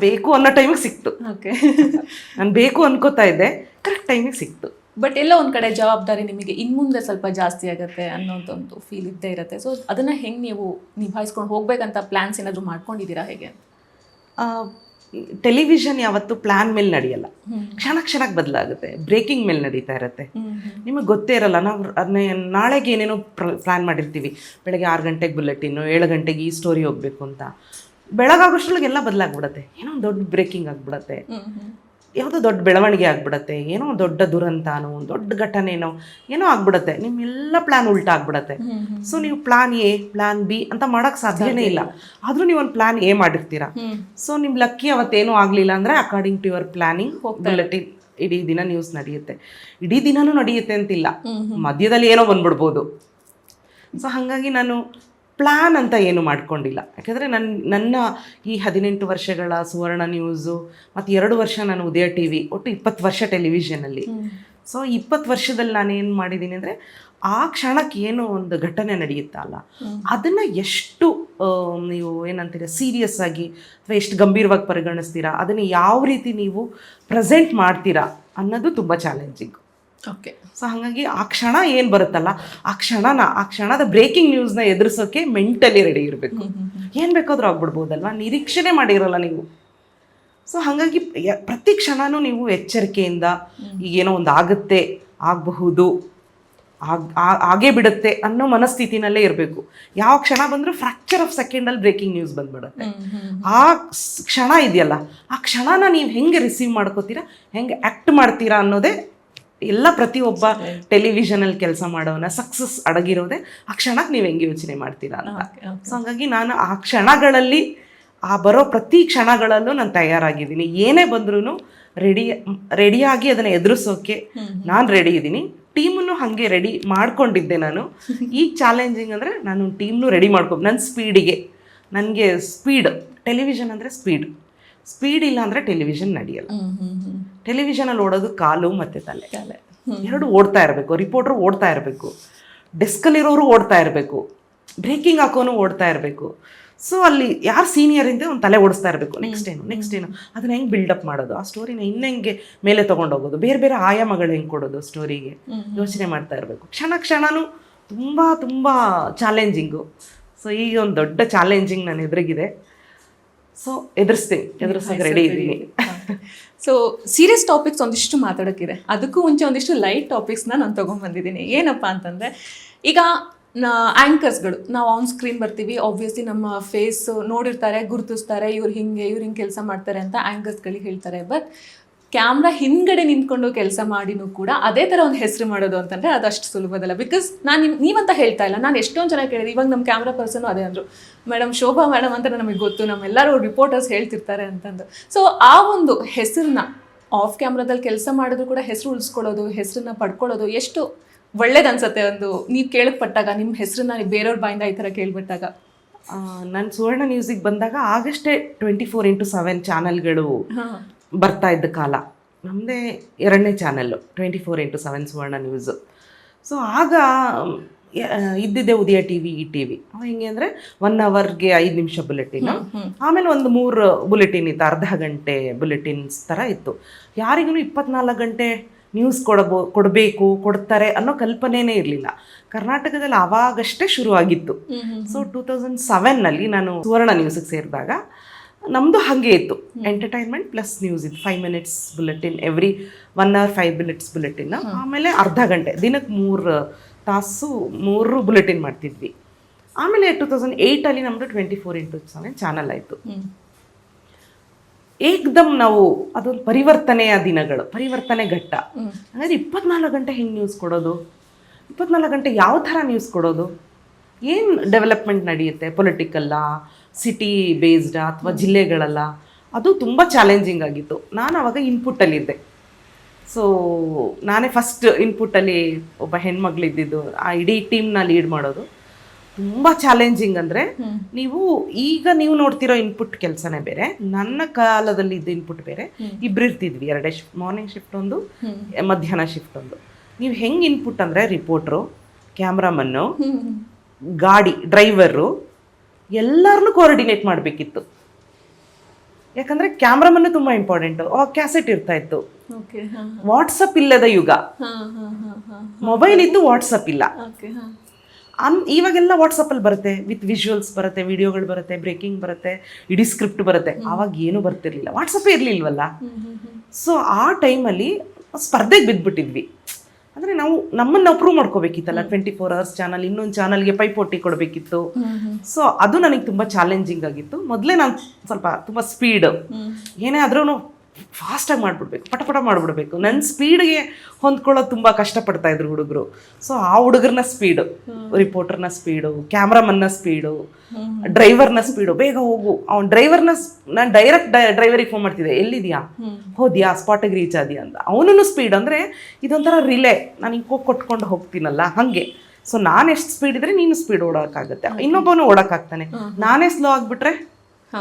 ಬೇಕು ಅನ್ನೋ ಟೈಮಿಗೆ ಸಿಕ್ತು. ಓಕೆ. ನಾನು ಬೇಕು ಅನ್ಕೋತಾ ಇದ್ದೆ. ಕರೆಕ್ಟ್ ಟೈಮಿಗೆ ಸಿಕ್ತು. ಬಟ್ ಎಲ್ಲ ಒಂದು ಕಡೆ ಜವಾಬ್ದಾರಿ ನಿಮಗೆ ಇನ್ನು ಮುಂದೆ ಸ್ವಲ್ಪ ಜಾಸ್ತಿ ಆಗುತ್ತೆ ಅನ್ನೋದೊಂದು ಒಂದು ಫೀಲ್ ಇದ್ದೇ ಇರುತ್ತೆ. ಸೊ ಅದನ್ನ ಹೆಂಗೆ ನೀವು ನಿಭಾಯಿಸ್ಕೊಂಡು ಹೋಗ್ಬೇಕಂತ ಪ್ಲಾನ್ಸ್ ಏನಾದರೂ ಮಾಡ್ಕೊಂಡಿದ್ದೀರಾ ಹೇಗೆ ಟೆಲಿವಿಷನ್ ಯಾವತ್ತು ಪ್ಲಾನ್ ಮೇಲೆ ನಡೆಯಲ್ಲ. ಕ್ಷಣ ಕ್ಷಣಕ್ಕೆ ಬದಲಾಗುತ್ತೆ. ಬ್ರೇಕಿಂಗ್ ಮೇಲೆ ನಡೀತಾ ಇರುತ್ತೆ. ನಿಮಗೆ ಗೊತ್ತೇ ಇರಲ್ಲ ನಾವು ಅದನ್ನ ನಾಳೆಗೆ ಏನೇನೋ ಪ್ಲ್ಯಾನ್ ಮಾಡಿರ್ತೀವಿ. ಬೆಳಗ್ಗೆ ಆರು ಗಂಟೆಗೆ ಬುಲೆಟಿನ್ನು ಏಳು ಗಂಟೆಗೆ ಈ ಸ್ಟೋರಿ ಹೋಗಬೇಕು ಅಂತ. ಬೆಳಗಾಗೋಷ್ಟ್ರೊಳಗೆ ಎಲ್ಲ ಬದಲಾಗ್ಬಿಡತ್ತೆ. ಏನೋ ಒಂದು ದೊಡ್ಡ ಬ್ರೇಕಿಂಗ್ ಆಗಿಬಿಡತ್ತೆ. ಯಾವುದೋ ದೊಡ್ಡ ಬೆಳವಣಿಗೆ ಆಗ್ಬಿಡತ್ತೆ ಏನೋ ದೊಡ್ಡ ದುರಂತನೋ ದೊಡ್ಡ ಘಟನೆನೋ ಏನೋ ಆಗ್ಬಿಡತ್ತೆ. ನಿಮ್ಮೆಲ್ಲ ಪ್ಲಾನ್ ಉಲ್ಟಾ ಆಗ್ಬಿಡತ್ತೆ. ಸೊ ನೀವು ಪ್ಲಾನ್ ಎ ಪ್ಲಾನ್ ಬಿ ಅಂತ ಮಾಡೋಕ್ಕೆ ಸಾಧ್ಯನೇ ಇಲ್ಲ. ಆದರೂ ನೀವು ಒಂದು ಪ್ಲಾನ್ ಎ ಮಾಡಿರ್ತೀರಾ ಸೊ ನಿಮ್ಮ ಲಕ್ಕಿ ಅವತ್ತೇನೂ ಆಗಲಿಲ್ಲ ಅಂದರೆ according to your planning bulletin ಇಡೀ ದಿನ ನ್ಯೂಸ್ ನಡೆಯುತ್ತೆ. ಇಡೀ ದಿನನೂ ನಡೆಯುತ್ತೆ ಅಂತಿಲ್ಲ. ಮಧ್ಯದಲ್ಲಿ ಏನೋ ಬಂದ್ಬಿಡ್ಬೋದು. ಸೊ ಹಾಗಾಗಿ ನಾನು ಪ್ಲ್ಯಾನ್ ಅಂತ ಏನು ಮಾಡ್ಕೊಂಡಿಲ್ಲ. ಯಾಕೆಂದರೆ ನನ್ನ ನನ್ನ ಈ ಹದಿನೆಂಟು ವರ್ಷಗಳ ಸುವರ್ಣ ನ್ಯೂಸು ಮತ್ತು ಎರಡು ವರ್ಷ ನಾನು ಉದಯ ಟಿ ವಿ ಒಟ್ಟು ಇಪ್ಪತ್ತು ವರ್ಷ ಟೆಲಿವಿಷನಲ್ಲಿ ಸೊ ಇಪ್ಪತ್ತು ವರ್ಷದಲ್ಲಿ ನಾನೇನು ಮಾಡಿದ್ದೀನಿ ಅಂದರೆ ಆ ಕ್ಷಣಕ್ಕೆ ಏನೋ ಒಂದು ಘಟನೆ ನಡೆಯುತ್ತಲ್ಲ ಅದನ್ನು ಎಷ್ಟು ನೀವು ಏನಂತೀರ ಸೀರಿಯಸ್ ಆಗಿ ಅಥವಾ ಎಷ್ಟು ಗಂಭೀರವಾಗಿ ಪರಿಗಣಿಸ್ತೀರಾ ಅದನ್ನು ಯಾವ ರೀತಿ ನೀವು ಪ್ರೆಸೆಂಟ್ ಮಾಡ್ತೀರಾ ಅನ್ನೋದು ತುಂಬ ಚಾಲೆಂಜಿಂಗ್ ಓಕೆ ಸೊ ಹಾಗಾಗಿ ಆ ಕ್ಷಣ ಏನು ಬರುತ್ತಲ್ಲ ಆ ಕ್ಷಣನ ಆ ಕ್ಷಣದ ಬ್ರೇಕಿಂಗ್ ನ್ಯೂಸ್ನ ಎದುರಿಸೋಕೆ ಮೆಂಟಲಿ ರೆಡಿ ಇರಬೇಕು. ಏನು ಬೇಕಾದರೂ ಆಗ್ಬಿಡ್ಬೋದಲ್ವಾ? ನಿರೀಕ್ಷಣೆ ಮಾಡಿರಲ್ಲ ನೀವು. ಸೊ ಹಾಗಾಗಿ ಪ್ರತಿ ಕ್ಷಣನೂ ನೀವು ಎಚ್ಚರಿಕೆಯಿಂದ ಈಗೇನೋ ಒಂದು ಆಗುತ್ತೆ ಆಗಬಹುದು ಆಗ ಆಗೇ ಬಿಡುತ್ತೆ ಅನ್ನೋ ಮನಸ್ಥಿತಿನಲ್ಲೇ ಇರಬೇಕು. ಯಾವ ಕ್ಷಣ ಬಂದರೂ ಫ್ರ್ಯಾಕ್ಚರ್ ಆಫ್ ಸೆಕೆಂಡಲ್ಲಿ ಬ್ರೇಕಿಂಗ್ ನ್ಯೂಸ್ ಬಂದ್ಬಿಡುತ್ತೆ. ಆ ಕ್ಷಣ ಇದೆಯಲ್ಲ ಆ ಕ್ಷಣನ ನೀವು ಹೆಂಗೆ ರಿಸೀವ್ ಮಾಡ್ಕೋತೀರಾ ಹೆಂಗೆ ಆ್ಯಕ್ಟ್ ಮಾಡ್ತೀರಾ ಅನ್ನೋದೇ ಎಲ್ಲ ಪ್ರತಿಯೊಬ್ಬ ಟೆಲಿವಿಷನಲ್ಲಿ ಕೆಲಸ ಮಾಡೋನ ಸಕ್ಸಸ್ ಅಡಗಿರೋದೆ ಆ ಕ್ಷಣಕ್ಕೆ ನೀವು ಹೆಂಗೆ ಯೋಚನೆ ಮಾಡ್ತೀರಾ ಅಂತ. ಸೊ ಹಂಗಾಗಿ ನಾನು ಆ ಕ್ಷಣಗಳಲ್ಲಿ ಆ ಬರೋ ಪ್ರತಿ ಕ್ಷಣಗಳಲ್ಲೂ ನಾನು ತಯಾರಾಗಿದ್ದೀನಿ. ಏನೇ ಬಂದ್ರೂ ರೆಡಿ ರೆಡಿಯಾಗಿ ಅದನ್ನು ಎದುರಿಸೋಕೆ ನಾನು ರೆಡಿ ಇದ್ದೀನಿ. ಟೀಮನ್ನು ಹಾಗೆ ರೆಡಿ ಮಾಡ್ಕೊಂಡಿದ್ದೆ ನಾನು. ಈ ಚಾಲೆಂಜಿಂಗ್ ಅಂದರೆ ನಾನು ಟೀಮ್ನು ರೆಡಿ ಮಾಡ್ಕೊ ನನ್ನ ಸ್ಪೀಡಿಗೆ ನನಗೆ ಸ್ಪೀಡ್ ಟೆಲಿವಿಷನ್ ಅಂದರೆ ಸ್ಪೀಡ್ ಸ್ಪೀಡ್ ಇಲ್ಲ ಅಂದರೆ ಟೆಲಿವಿಷನ್ ನಡೆಯಲ್ಲ. ಟೆಲಿವಿಷನಲ್ಲಿ ಓಡೋದು ಕಾಲು ಮತ್ತು ತಲೆ. ಎರಡು ಓಡ್ತಾ ಇರಬೇಕು ರಿಪೋರ್ಟ್ರು ಓಡ್ತಾ ಇರಬೇಕು ಡೆಸ್ಕಲ್ಲಿರೋರು ಓಡ್ತಾ ಇರಬೇಕು ಬ್ರೇಕಿಂಗ್ ಹಾಕೋನು ಓಡ್ತಾ ಇರಬೇಕು. ಸೊ ಅಲ್ಲಿ ಯಾರು ಸೀನಿಯರ್ ಇಂದ ಒಂದು ತಲೆ ಓಡಿಸ್ತಾ ಇರಬೇಕು. ನೆಕ್ಸ್ಟ್ ಏನು ನೆಕ್ಸ್ಟ್ ಏನು. ಅದನ್ನ ಹೆಂಗೆ ಬಿಲ್ಡಪ್ ಮಾಡೋದು? ಆ ಸ್ಟೋರಿನ ಇನ್ನೆಂಗೆ ಮೇಲೆ ತೊಗೊಂಡೋಗೋದು ಬೇರೆ ಬೇರೆ ಆಯಾಮಗಳು ಹೆಂಗೆ ಕೊಡೋದು ಸ್ಟೋರಿಗೆ ಯೋಚನೆ ಮಾಡ್ತಾ ಇರಬೇಕು. ಕ್ಷಣ ಕ್ಷಣನೂ ತುಂಬ ತುಂಬ ಚಾಲೆಂಜಿಂಗು ಸೊ ಈಗ ಒಂದು ದೊಡ್ಡ ಚಾಲೆಂಜಿಂಗ್ ನಾನು ಎದುರಿಗಿದೆ. ಸೊ ಎದುರಿಸ್ತೀನಿ ಎದುರಿಸೋಕೆ ರೆಡಿ ಇದ್ದೀನಿ. ಸೊ ಸೀರಿಯಸ್ ಟಾಪಿಕ್ಸ್ ಒಂದಿಷ್ಟು ಮಾತಾಡೋಕ್ಕಿದೆ ಅದಕ್ಕೂ ಮುಂಚೆ ಒಂದಿಷ್ಟು ಲೈಟ್ ಟಾಪಿಕ್ಸ್ನ ನಾನು ತೊಗೊಂಡ್ಬಂದಿದ್ದೀನಿ. ಏನಪ್ಪ ಅಂತಂದರೆ ಈಗ ಆ್ಯಂಕರ್ಸ್ಗಳು ನಾವು ಆನ್ ಸ್ಕ್ರೀನ್ ಬರ್ತೀವಿ. ಆಬ್ವಿಯಸ್ಲಿ ನಮ್ಮ ಫೇಸ್ ನೋಡಿರ್ತಾರೆ ಗುರುತಿಸ್ತಾರೆ. ಇವ್ರು ಹಿಂಗೆ ಇವ್ರು ಹಿಂಗೆ ಕೆಲಸ ಮಾಡ್ತಾರೆ ಅಂತ ಆ್ಯಂಕರ್ಸ್ಗಳಿಗೆ ಹೇಳ್ತಾರೆ. ಬಟ್ ಕ್ಯಾಮ್ರಾ ಹಿಂದ್ಗಡೆ ನಿಂತ್ಕೊಂಡು ಕೆಲಸ ಮಾಡಿನೂ ಕೂಡ ಅದೇ ಥರ ಒಂದು ಹೆಸರು ಮಾಡೋದು ಅಂತಂದರೆ ಅದು ಅಷ್ಟು ಸುಲಭದಲ್ಲ. ಬಿಕಾಸ್ ನಾನು ನಿಮ್ ನೀವಂತ ಹೇಳ್ತಾ ಇಲ್ಲ. ನಾನು ಎಷ್ಟೊಂದು ಜನ ಕೇಳಿದೆ ಇವಾಗ ನಮ್ಮ ಕ್ಯಾಮ್ರಾ ಪರ್ಸನು ಅದೇ ಅಂದರು. ಮೇಡಮ್ ಶೋಭಾ ಮೇಡಮ್ ಅಂತ ನಮಗೆ ಗೊತ್ತು. ನಮ್ಮೆಲ್ಲರೂ ರಿಪೋರ್ಟರ್ಸ್ ಹೇಳ್ತಿರ್ತಾರೆ ಅಂತಂದು. ಸೊ ಆ ಒಂದು ಹೆಸರನ್ನ ಆಫ್ ಕ್ಯಾಮ್ರಾದಲ್ಲಿ ಕೆಲಸ ಮಾಡಿದ್ರು ಕೂಡ ಹೆಸರು ಉಳಿಸ್ಕೊಳ್ಳೋದು ಹೆಸರನ್ನ ಪಡ್ಕೊಳ್ಳೋದು ಎಷ್ಟು ಒಳ್ಳೇದನ್ಸತ್ತೆ ಒಂದು ನೀವು ಕೇಳಕ್ಪಟ್ಟಾಗ ನಿಮ್ಮ ಹೆಸರನ್ನ ಬೇರೆಯವ್ರ ಬಾಯಿಂದ ಈ ಥರ ಕೇಳ್ಬಿಟ್ಟಾಗ? ನಾನು ಸುವರ್ಣ ನ್ಯೂಸಿಗೆ ಬಂದಾಗ ಆಗಷ್ಟೇ ಟ್ವೆಂಟಿ ಫೋರ್ ಇಂಟು ಸೆವೆನ್ ಚಾನಲ್ಗಳು ಬರ್ತಾ ಇದ್ದ ಕಾಲ. ನಮ್ಮದೇ ಎರಡನೇ channel twenty four into seven Suvarna news so ಆಗ ಇದ್ದಿದ್ದೆ ಉದಯ ಟಿ ವಿ ಈ ಟಿ ವಿ ಹೆಂಗೆ ಅಂದರೆ ಒನ್ ಅವರ್ಗೆ ಐದು ನಿಮಿಷ ಬುಲೆಟಿನ್. ಆಮೇಲೆ ಒಂದು ಮೂರು ಬುಲೆಟಿನ್ ಇತ್ತು ಅರ್ಧ ಗಂಟೆ ಬುಲೆಟಿನ್ಸ್ ಥರ ಇತ್ತು. ಯಾರಿಗೂ ಇಪ್ಪತ್ನಾಲ್ಕು ಗಂಟೆ ನ್ಯೂಸ್ ಕೊಡಬೋ ಕೊಡಬೇಕು ಕೊಡ್ತಾರೆ ಅನ್ನೋ ಕಲ್ಪನೆನೇ ಇರಲಿಲ್ಲ. ಕರ್ನಾಟಕದಲ್ಲಿ ಆವಾಗಷ್ಟೇ ಶುರುವಾಗಿತ್ತು. ಸೊ ಟೂ ತೌಸಂಡ್ ಸೆವೆನ್ನಲ್ಲಿ ನಾನು ಸುವರ್ಣ ನ್ಯೂಸಿಗೆ ಸೇರಿದಾಗ ನಮ್ಮದು ಹಾಗೆ ಇತ್ತು. ಎಂಟರ್ಟೈನ್ಮೆಂಟ್ ಪ್ಲಸ್ ನ್ಯೂಸ್ ಇದು five minutes bulletin every one hour five minutes bulletin ಆಮೇಲೆ ಅರ್ಧ ಗಂಟೆ ದಿನಕ್ಕೆ ಮೂರು ತಾಸು ಮೂರು ಬುಲೆಟಿನ್ ಮಾಡ್ತಿದ್ವಿ. ಆಮೇಲೆ ಟೂ ತೌಸಂಡ್ ಏಯ್ಟಲ್ಲಿ ನಮ್ಮದು twenty four into seven channel ಆಯಿತು. ಏಕ್ದಮ್ ನಾವು ಅದೊಂದು ಪರಿವರ್ತನೆಯ ದಿನಗಳು ಪರಿವರ್ತನೆ ಘಟ್ಟ. ಹಾಗಾದ್ರೆ ಇಪ್ಪತ್ನಾಲ್ಕು ಗಂಟೆ ಹೆಂಗೆ ನ್ಯೂಸ್ ಕೊಡೋದು? ಇಪ್ಪತ್ನಾಲ್ಕು ಗಂಟೆ ಯಾವ ಥರ ನ್ಯೂಸ್ ಕೊಡೋದು? ಏನು ಡೆವಲಪ್ಮೆಂಟ್ ನಡೆಯುತ್ತೆ? ಪೊಲಿಟಿಕಲ್ಲ ಸಿಟಿ ಬೇಸ್ಡಾ ಅಥವಾ ಜಿಲ್ಲೆಗಳಲ್ಲ? ಅದು ತುಂಬ ಚಾಲೆಂಜಿಂಗ್ ಆಗಿತ್ತು. ನಾನು ಅವಾಗ ಇನ್ಪುಟ್ಟಲ್ಲಿದ್ದೆ ಸೊ ನಾನೇ ಫಸ್ಟ್ ಇನ್ಪುಟ್ಟಲ್ಲಿ ಒಬ್ಬ ಹೆಣ್ಮಗಳಿದ್ದಿದ್ದು ಆ ಇಡೀ ಟೀಮ್ನ ಲೀಡ್ ಮಾಡೋದು. ತುಂಬ ಚಾಲೆಂಜಿಂಗ್ ಅಂದರೆ ನೀವು ಈಗ ನೀವು ನೋಡ್ತಿರೋ ಇನ್ಪುಟ್ ಕೆಲಸನೇ ಬೇರೆ ನನ್ನ ಕಾಲದಲ್ಲಿ ಇದ್ದ ಇನ್ಪುಟ್ ಬೇರೆ. ಇಬ್ರು ಇರ್ತಿದ್ವಿ ಎರಡೇ ಶಿಫ್ಟ್ ಮಾರ್ನಿಂಗ್ ಶಿಫ್ಟ್ ಒಂದು ಮಧ್ಯಾಹ್ನ ಶಿಫ್ಟ್ ಒಂದು. ನೀವು ಹೆಂಗೆ ಇನ್ಪುಟ್ ಅಂದರೆ ರಿಪೋರ್ಟ್ರು ಕ್ಯಾಮ್ರಾಮನ್ನು ಗಾಡಿ ಡ್ರೈವರು ಎಲ್ಲರನ್ನೂ ಕೋಆರ್ಡಿನೇಟ್ ಮಾಡಬೇಕಿತ್ತು. ಯಾಕಂದರೆ ಕ್ಯಾಮ್ರಾಮನ್ನು ತುಂಬ ಇಂಪಾರ್ಟೆಂಟು ಕ್ಯಾಸೆಟ್ ಇರ್ತಾ ಇತ್ತು. ವಾಟ್ಸಪ್ ಇಲ್ಲದ ಯುಗ. ಮೊಬೈಲ್ ಇದ್ದು ವಾಟ್ಸಪ್ ಇಲ್ಲ. ಅನ್ ಇವಾಗೆಲ್ಲ ವಾಟ್ಸಪ್ಪಲ್ಲಿ ಬರುತ್ತೆ. ವಿತ್ ವಿಜುವಲ್ಸ್ ಬರುತ್ತೆ ವಿಡಿಯೋಗಳು ಬರುತ್ತೆ ಬ್ರೇಕಿಂಗ್ ಬರುತ್ತೆ ಇಡೀ ಸ್ಕ್ರಿಪ್ಟ್ ಬರುತ್ತೆ. ಆವಾಗ ಏನೂ ಬರ್ತಿರ್ಲಿಲ್ಲ. ವಾಟ್ಸಪ್ಪೇ ಇರಲಿಲ್ವಲ್ಲ? ಸೊ ಆ ಟೈಮಲ್ಲಿ ಸ್ಪರ್ಧೆಗೆ ಬಿದ್ದುಬಿಟ್ಟಿದ್ವಿ ಅಂದರೆ ನಾವು ನಮ್ಮನ್ನ ನಾವು ಪ್ರೂವ್ ಮಾಡ್ಕೋಬೇಕಿತ್ತಲ್ಲ ಟ್ವೆಂಟಿ ಫೋರ್ ಅವರ್ಸ್ ಚಾನಲ್ ಇನ್ನೊಂದು ಚಾನಲ್ಗೆ ಪೈಪೋಟಿ ಕೊಡಬೇಕಿತ್ತು. ಸೊ ಅದು ನನಗೆ ತುಂಬ ಚಾಲೆಂಜಿಂಗ್ ಆಗಿತ್ತು. ಮೊದಲೇ ನಾನು ಸ್ವಲ್ಪ ತುಂಬ ಸ್ಪೀಡ್ ಏನೇ ಆದ್ರೂ ಫಾಸ್ಟಾಗಿ ಮಾಡಿಬಿಡ್ಬೇಕು ಪಟ ಪಟ ಮಾಡಿಬಿಡ್ಬೇಕು. ನನ್ನ ಸ್ಪೀಡ್ಗೆ ಹೊಂದ್ಕೊಳ್ಳೋದು ತುಂಬ ಕಷ್ಟಪಡ್ತಾ ಇದ್ರು ಹುಡುಗರು. ಸೊ ಆ ಹುಡುಗರನ್ನ ಸ್ಪೀಡು ರಿಪೋರ್ಟರ್ನ ಸ್ಪೀಡು ಕ್ಯಾಮ್ರಾಮನ್ನ ಸ್ಪೀಡು ಡ್ರೈವರ್ನ ಸ್ಪೀಡು ಬೇಗ ಹೋಗು. ಅವ್ನು ಡ್ರೈವರ್ನ ನಾನು ಡೈರೆಕ್ಟ್ ಡ್ರೈವರಿಗೆ ಫೋನ್ ಮಾಡ್ತಿದ್ದೆ ಎಲ್ಲಿದ್ಯಾ? ಹೋದ್ಯಾ ಸ್ಪಾಟಿಗೆ ರೀಚ್ ಆದ್ಯಾ? ಅಂತ. ಅವನೂ ಸ್ಪೀಡ್ ಅಂದರೆ ಇದೊಂಥರ ರಿಲೇ ನಾನು ಹಿಂಗೆ ಹೋಗಿ ಕೊಟ್ಕೊಂಡು ಹೋಗ್ತೀನಲ್ಲ ಹಾಗೆ. ಸೊ ನಾನು ಎಷ್ಟು ಸ್ಪೀಡ್ ಇದ್ರೆ ನೀನು ಸ್ಪೀಡ್ ಓಡೋಕ್ಕಾಗತ್ತೆ ಇನ್ನೊಬ್ಬನು ಓಡೋಕ್ಕಾಗ್ತಾನೆ ನಾನೇ ಸ್ಲೋ ಆಗಿಬಿಟ್ರೆ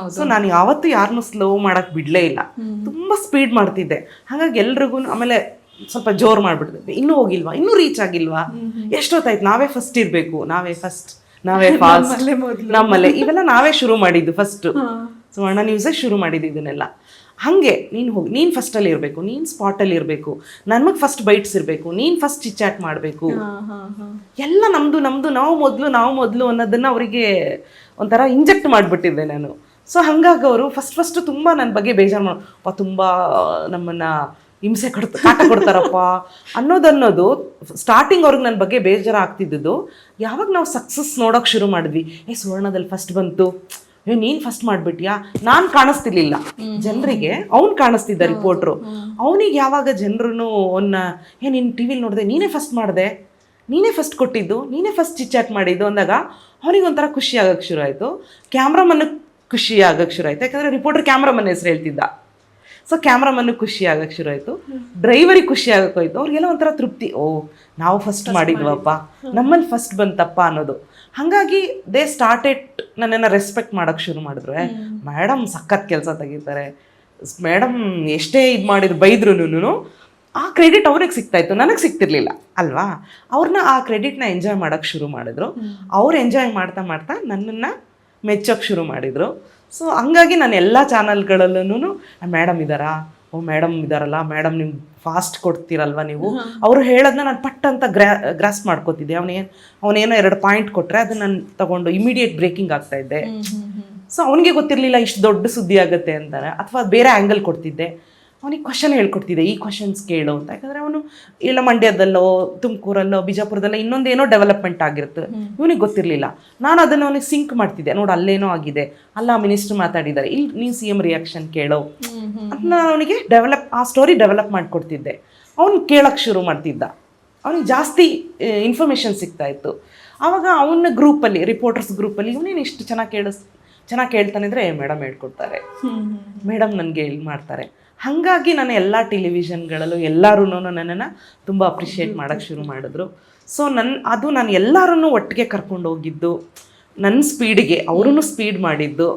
ಸೊ ನಾನು ಯಾವತ್ತೂ ಯಾರನ್ನೂ ಸ್ಲೋ ಮಾಡಕ್ ಬಿಡ್ಲೇ ಇಲ್ಲ. ತುಂಬಾ ಸ್ಪೀಡ್ ಮಾಡ್ತಿದ್ದೆ. ಹಾಗಾಗಿ ಎಲ್ರಿಗೂ ಆಮೇಲೆ ಸ್ವಲ್ಪ ಜೋರ್ ಮಾಡ್ಬಿಡ್ತಿದ್ದೆ. ಇನ್ನೂ ಹೋಗಿಲ್ವಾ? ಇನ್ನೂ ರೀಚ್ ಆಗಿಲ್ವಾ? ಎಷ್ಟೊತ್ತಾಯ್ತು? ನಾವೇ ಫಸ್ಟ್ ಇರಬೇಕು. ನಾವೇ ಫಸ್ಟ್ ನಾವೇ ಫಾಸ್ಟ್ ನಮ್ಮಲ್ಲೇ ಇವೆಲ್ಲ ನಾವೇ ಶುರು ಮಾಡಿದ್ದು ಫಸ್ಟ್ ಸುವರ್ಣ ನ್ಯೂಸೇ ಶುರು ಮಾಡಿದ್ದು ಇದನ್ನೆಲ್ಲ. ಹಾಗೆ ನೀನು ಹೋಗಿ ನೀನು ಫಸ್ಟಲ್ಲಿ ಇರಬೇಕು. ನೀನು ಸ್ಪಾಟಲ್ಲಿ ಇರಬೇಕು. ನಮಗೆ ಫಸ್ಟ್ ಬೈಟ್ಸ್ ಇರಬೇಕು. ನೀನು ಫಸ್ಟ್ ಚಿಚ್ಚಾಟ್ ಮಾಡಬೇಕು. ಎಲ್ಲ ನಮ್ಮದು ನಮ್ಮದು ನಾವು ಮೊದಲು ನಾವು ಮೊದಲು ಅನ್ನೋದನ್ನು ಅವರಿಗೆ ಒಂಥರ ಇಂಜೆಕ್ಟ್ ಮಾಡಿಬಿಟ್ಟಿದ್ದೆ ನಾನು. ಸೊ ಹಂಗಾಗಿ ಅವರು ಫಸ್ಟ್ ಫಸ್ಟ್ ತುಂಬ ನನ್ನ ಬಗ್ಗೆ ಬೇಜಾರು ಮಾಡಪ್ಪ ತುಂಬ ನಮ್ಮನ್ನ ಹಿಂಸೆ ಕೊಡ್ತಾ ಕಾಟ ಕೊಡ್ತಾರಪ್ಪ. ಅನ್ನೋದನ್ನೋದು ಸ್ಟಾರ್ಟಿಂಗ್ ಅವ್ರಿಗೆ ನನ್ನ ಬಗ್ಗೆ ಬೇಜಾರು ಆಗ್ತಿದ್ದದ್ದು. ಯಾವಾಗ ನಾವು ಸಕ್ಸಸ್ ನೋಡೋಕೆ ಶುರು ಮಾಡಿದ್ವಿ? ಏ ಸುವರ್ಣದಲ್ಲಿ ಫಸ್ಟ್ ಬಂತು. ಏ ನೀನು ಫಸ್ಟ್ ಮಾಡಿಬಿಟ್ಯಾ? ನಾನು ಕಾಣಿಸ್ತಿರ್ಲಿಲ್ಲ. ಜನರಿಗೆ ಅವ್ನು ಕಾಣಿಸ್ತಿದ್ದ ರಿಪೋರ್ಟ್ರು ಅವನಿಗೆ ಯಾವಾಗ ಜನರು ಅವನ್ನ ಏ ನೀನು ಟಿ ವಿಲಿ ನೋಡಿದೆ ನೀನೇ ಫಸ್ಟ್ ಮಾಡಿದೆ. ನೀನೇ ಫಸ್ಟ್ ಕೊಟ್ಟಿದ್ದು ನೀನೇ ಫಸ್ಟ್ ಚಿಚ್ಚಾಟ್ ಮಾಡಿದ್ದು ಅಂದಾಗ ಅವನಿಗೆ ಒಂಥರ ಖುಷಿ ಆಗೋಕೆ ಶುರು ಆಯಿತು. ಕ್ಯಾಮ್ರಾಮನ್ ಖುಷಿ ಆಗಕ್ಕೆ ಶುರು ಆಯಿತು ಯಾಕಂದರೆ ರಿಪೋರ್ಟರ್ ಕ್ಯಾಮ್ರಾಮನ್ ಹೆಸರು ಹೇಳ್ತಿದ್ದ. ಸೊ ಕ್ಯಾಮ್ರಾಮನ್ ಖುಷಿ ಆಗಕ್ಕೆ ಶುರು ಆಯಿತು. ಡ್ರೈವರಿಗೆ ಖುಷಿ ಆಗಕ್ಕೆ ಹೋಯ್ತು. ಅವ್ರಿಗೆಲ್ಲ ಒಂಥರ ತೃಪ್ತಿ. ಓ ನಾವು ಫಸ್ಟ್ ಮಾಡಿದ್ವಪ್ಪ. ನಮ್ಮಲ್ಲಿ ಫಸ್ಟ್ ಬಂತಪ್ಪ ಅನ್ನೋದು. ಹಾಗಾಗಿ ದೇ ಸ್ಟಾರ್ಟೆಡ್ ನನ್ನನ್ನು ರೆಸ್ಪೆಕ್ಟ್ ಮಾಡೋಕ್ಕೆ ಶುರು ಮಾಡಿದ್ರು. ಮೇಡಮ್ ಸಖತ್ ಕೆಲಸ ತೆಗಿತಾರೆ. ಮೇಡಮ್ ಎಷ್ಟೇ ಇದು ಮಾಡಿದ್ರು ಬೈದ್ರುನು ಆ ಕ್ರೆಡಿಟ್ ಅವ್ರಿಗೆ ಸಿಗ್ತಾ ಇತ್ತು. ನನಗೆ ಸಿಗ್ತಿರ್ಲಿಲ್ಲ. ಅಲ್ವಾ? ಅವ್ರನ್ನ ಆ ಕ್ರೆಡಿಟ್ನ ಎಂಜಾಯ್ ಮಾಡೋಕ್ಕೆ ಶುರು ಮಾಡಿದ್ರು. ಅವ್ರು ಎಂಜಾಯ್ ಮಾಡ್ತಾ ಮಾಡ್ತಾ ನನ್ನನ್ನು ಮೆಚ್ಚೋಕ್ಕೆ ಶುರು ಮಾಡಿದರು. ಸೊ ಹಂಗಾಗಿ ನಾನು ಎಲ್ಲ ಚಾನಲ್ಗಳಲ್ಲೂ ಮೇಡಮ್ ಇದ್ದಾರಾ ಓ ಮೇಡಮ್ ಇದಾರಲ್ಲ? ಮೇಡಮ್ ನಿಮ್ಗೆ ಫಾಸ್ಟ್ ಕೊಡ್ತೀರಲ್ವ ನೀವು? ಅವರು ಹೇಳೋದನ್ನ ನಾನು ಪಟ್ ಅಂತ ಗ್ರಾ ಗ್ರಾಸ್ ಮಾಡ್ಕೋತಿದ್ದೆ. ಅವನೇನು ಅವನೇನೋ ಎರಡು ಪಾಯಿಂಟ್ ಕೊಟ್ಟರೆ ಅದನ್ನ ನಾನು ತಗೊಂಡು ಇಮಿಡಿಯೇಟ್ ಬ್ರೇಕಿಂಗ್ ಆಗ್ತಾ ಇದ್ದೆ. ಸೊ ಅವನಿಗೆ ಗೊತ್ತಿರಲಿಲ್ಲ ಇಷ್ಟು ದೊಡ್ಡ ಸುದ್ದಿ ಆಗುತ್ತೆ ಅಂತಾರೆ ಅಥವಾ ಬೇರೆ ಆ್ಯಂಗಲ್ ಕೊಡ್ತಿದ್ದೆ. ಅವನಿಗೆ ಕ್ವಶನ್ ಹೇಳ್ಕೊಡ್ತಿದ್ದೆ ಈ ಕ್ವಶನ್ಸ್ ಕೇಳು ಅಂತ. ಯಾಕಂದರೆ ಅವನು ಇಲ್ಲ ಮಂಡ್ಯದಲ್ಲೋ ತುಮಕೂರಲ್ಲೋ ಬಿಜಾಪುರದಲ್ಲೋ ಇನ್ನೊಂದೇನೋ ಡೆವಲಪ್ಮೆಂಟ್ ಆಗಿರುತ್ತೆ. ಇವನಿಗೆ ಗೊತ್ತಿರಲಿಲ್ಲ. ನಾನು ಅದನ್ನು ಅವನಿಗೆ ಸಿಂಕ್ ಮಾಡ್ತಿದ್ದೆ. ನೋಡು ಅಲ್ಲೇನೋ ಆಗಿದೆ. ಅಲ್ಲ ಮಿನಿಸ್ಟರ್ ಮಾತಾಡಿದ್ದಾರೆ. ಇಲ್ಲಿ ನೀನು ಸಿ ಎಂ ರಿಯಾಕ್ಷನ್ ಕೇಳು. ಅದನ್ನ ನಾನು ಅವನಿಗೆ ಡೆವಲಪ್ ಆ ಸ್ಟೋರಿ ಡೆವಲಪ್ ಮಾಡಿಕೊಡ್ತಿದ್ದೆ. ಅವನು ಕೇಳೋಕ್ಕೆ ಶುರು ಮಾಡ್ತಿದ್ದ. ಅವನಿಗೆ ಜಾಸ್ತಿ ಇನ್ಫಾರ್ಮೇಷನ್ ಸಿಗ್ತಾ ಇತ್ತು. ಆವಾಗ ಅವನ ಗ್ರೂಪಲ್ಲಿ ರಿಪೋರ್ಟರ್ಸ್ ಗ್ರೂಪಲ್ಲಿ ಇವನೇನು ಇಷ್ಟು ಚೆನ್ನಾಗಿ ಕೇಳಿಸ್ ಚೆನ್ನಾಗಿ ಕೇಳ್ತಾನೆ ಅಂದರೆ ಮೇಡಮ್ ಹೇಳ್ಕೊಡ್ತಾರೆ. ಮೇಡಮ್ ನನಗೆ ಇಲ್ಲಿ ಮಾಡ್ತಾರೆ. ಹಾಗಾಗಿ ನಾನು ಎಲ್ಲ ಟೆಲಿವಿಷನ್ಗಳಲ್ಲೂ ಎಲ್ಲರೂ ನನ್ನನ್ನು ತುಂಬ ಅಪ್ರಿಷಿಯೇಟ್ ಮಾಡೋಕ್ಕೆ ಶುರು ಮಾಡಿದ್ರು. ಸೊ ನನ್ನ ಅದು ನಾನು ಎಲ್ಲರೂ ಒಟ್ಟಿಗೆ ಕರ್ಕೊಂಡು ಹೋಗಿದ್ದು. ನನ್ನ ಸ್ಪೀಡಿಗೆ ಅವರೂ ಸ್ಪೀಡ್ ಮಾಡಿದ್ದು.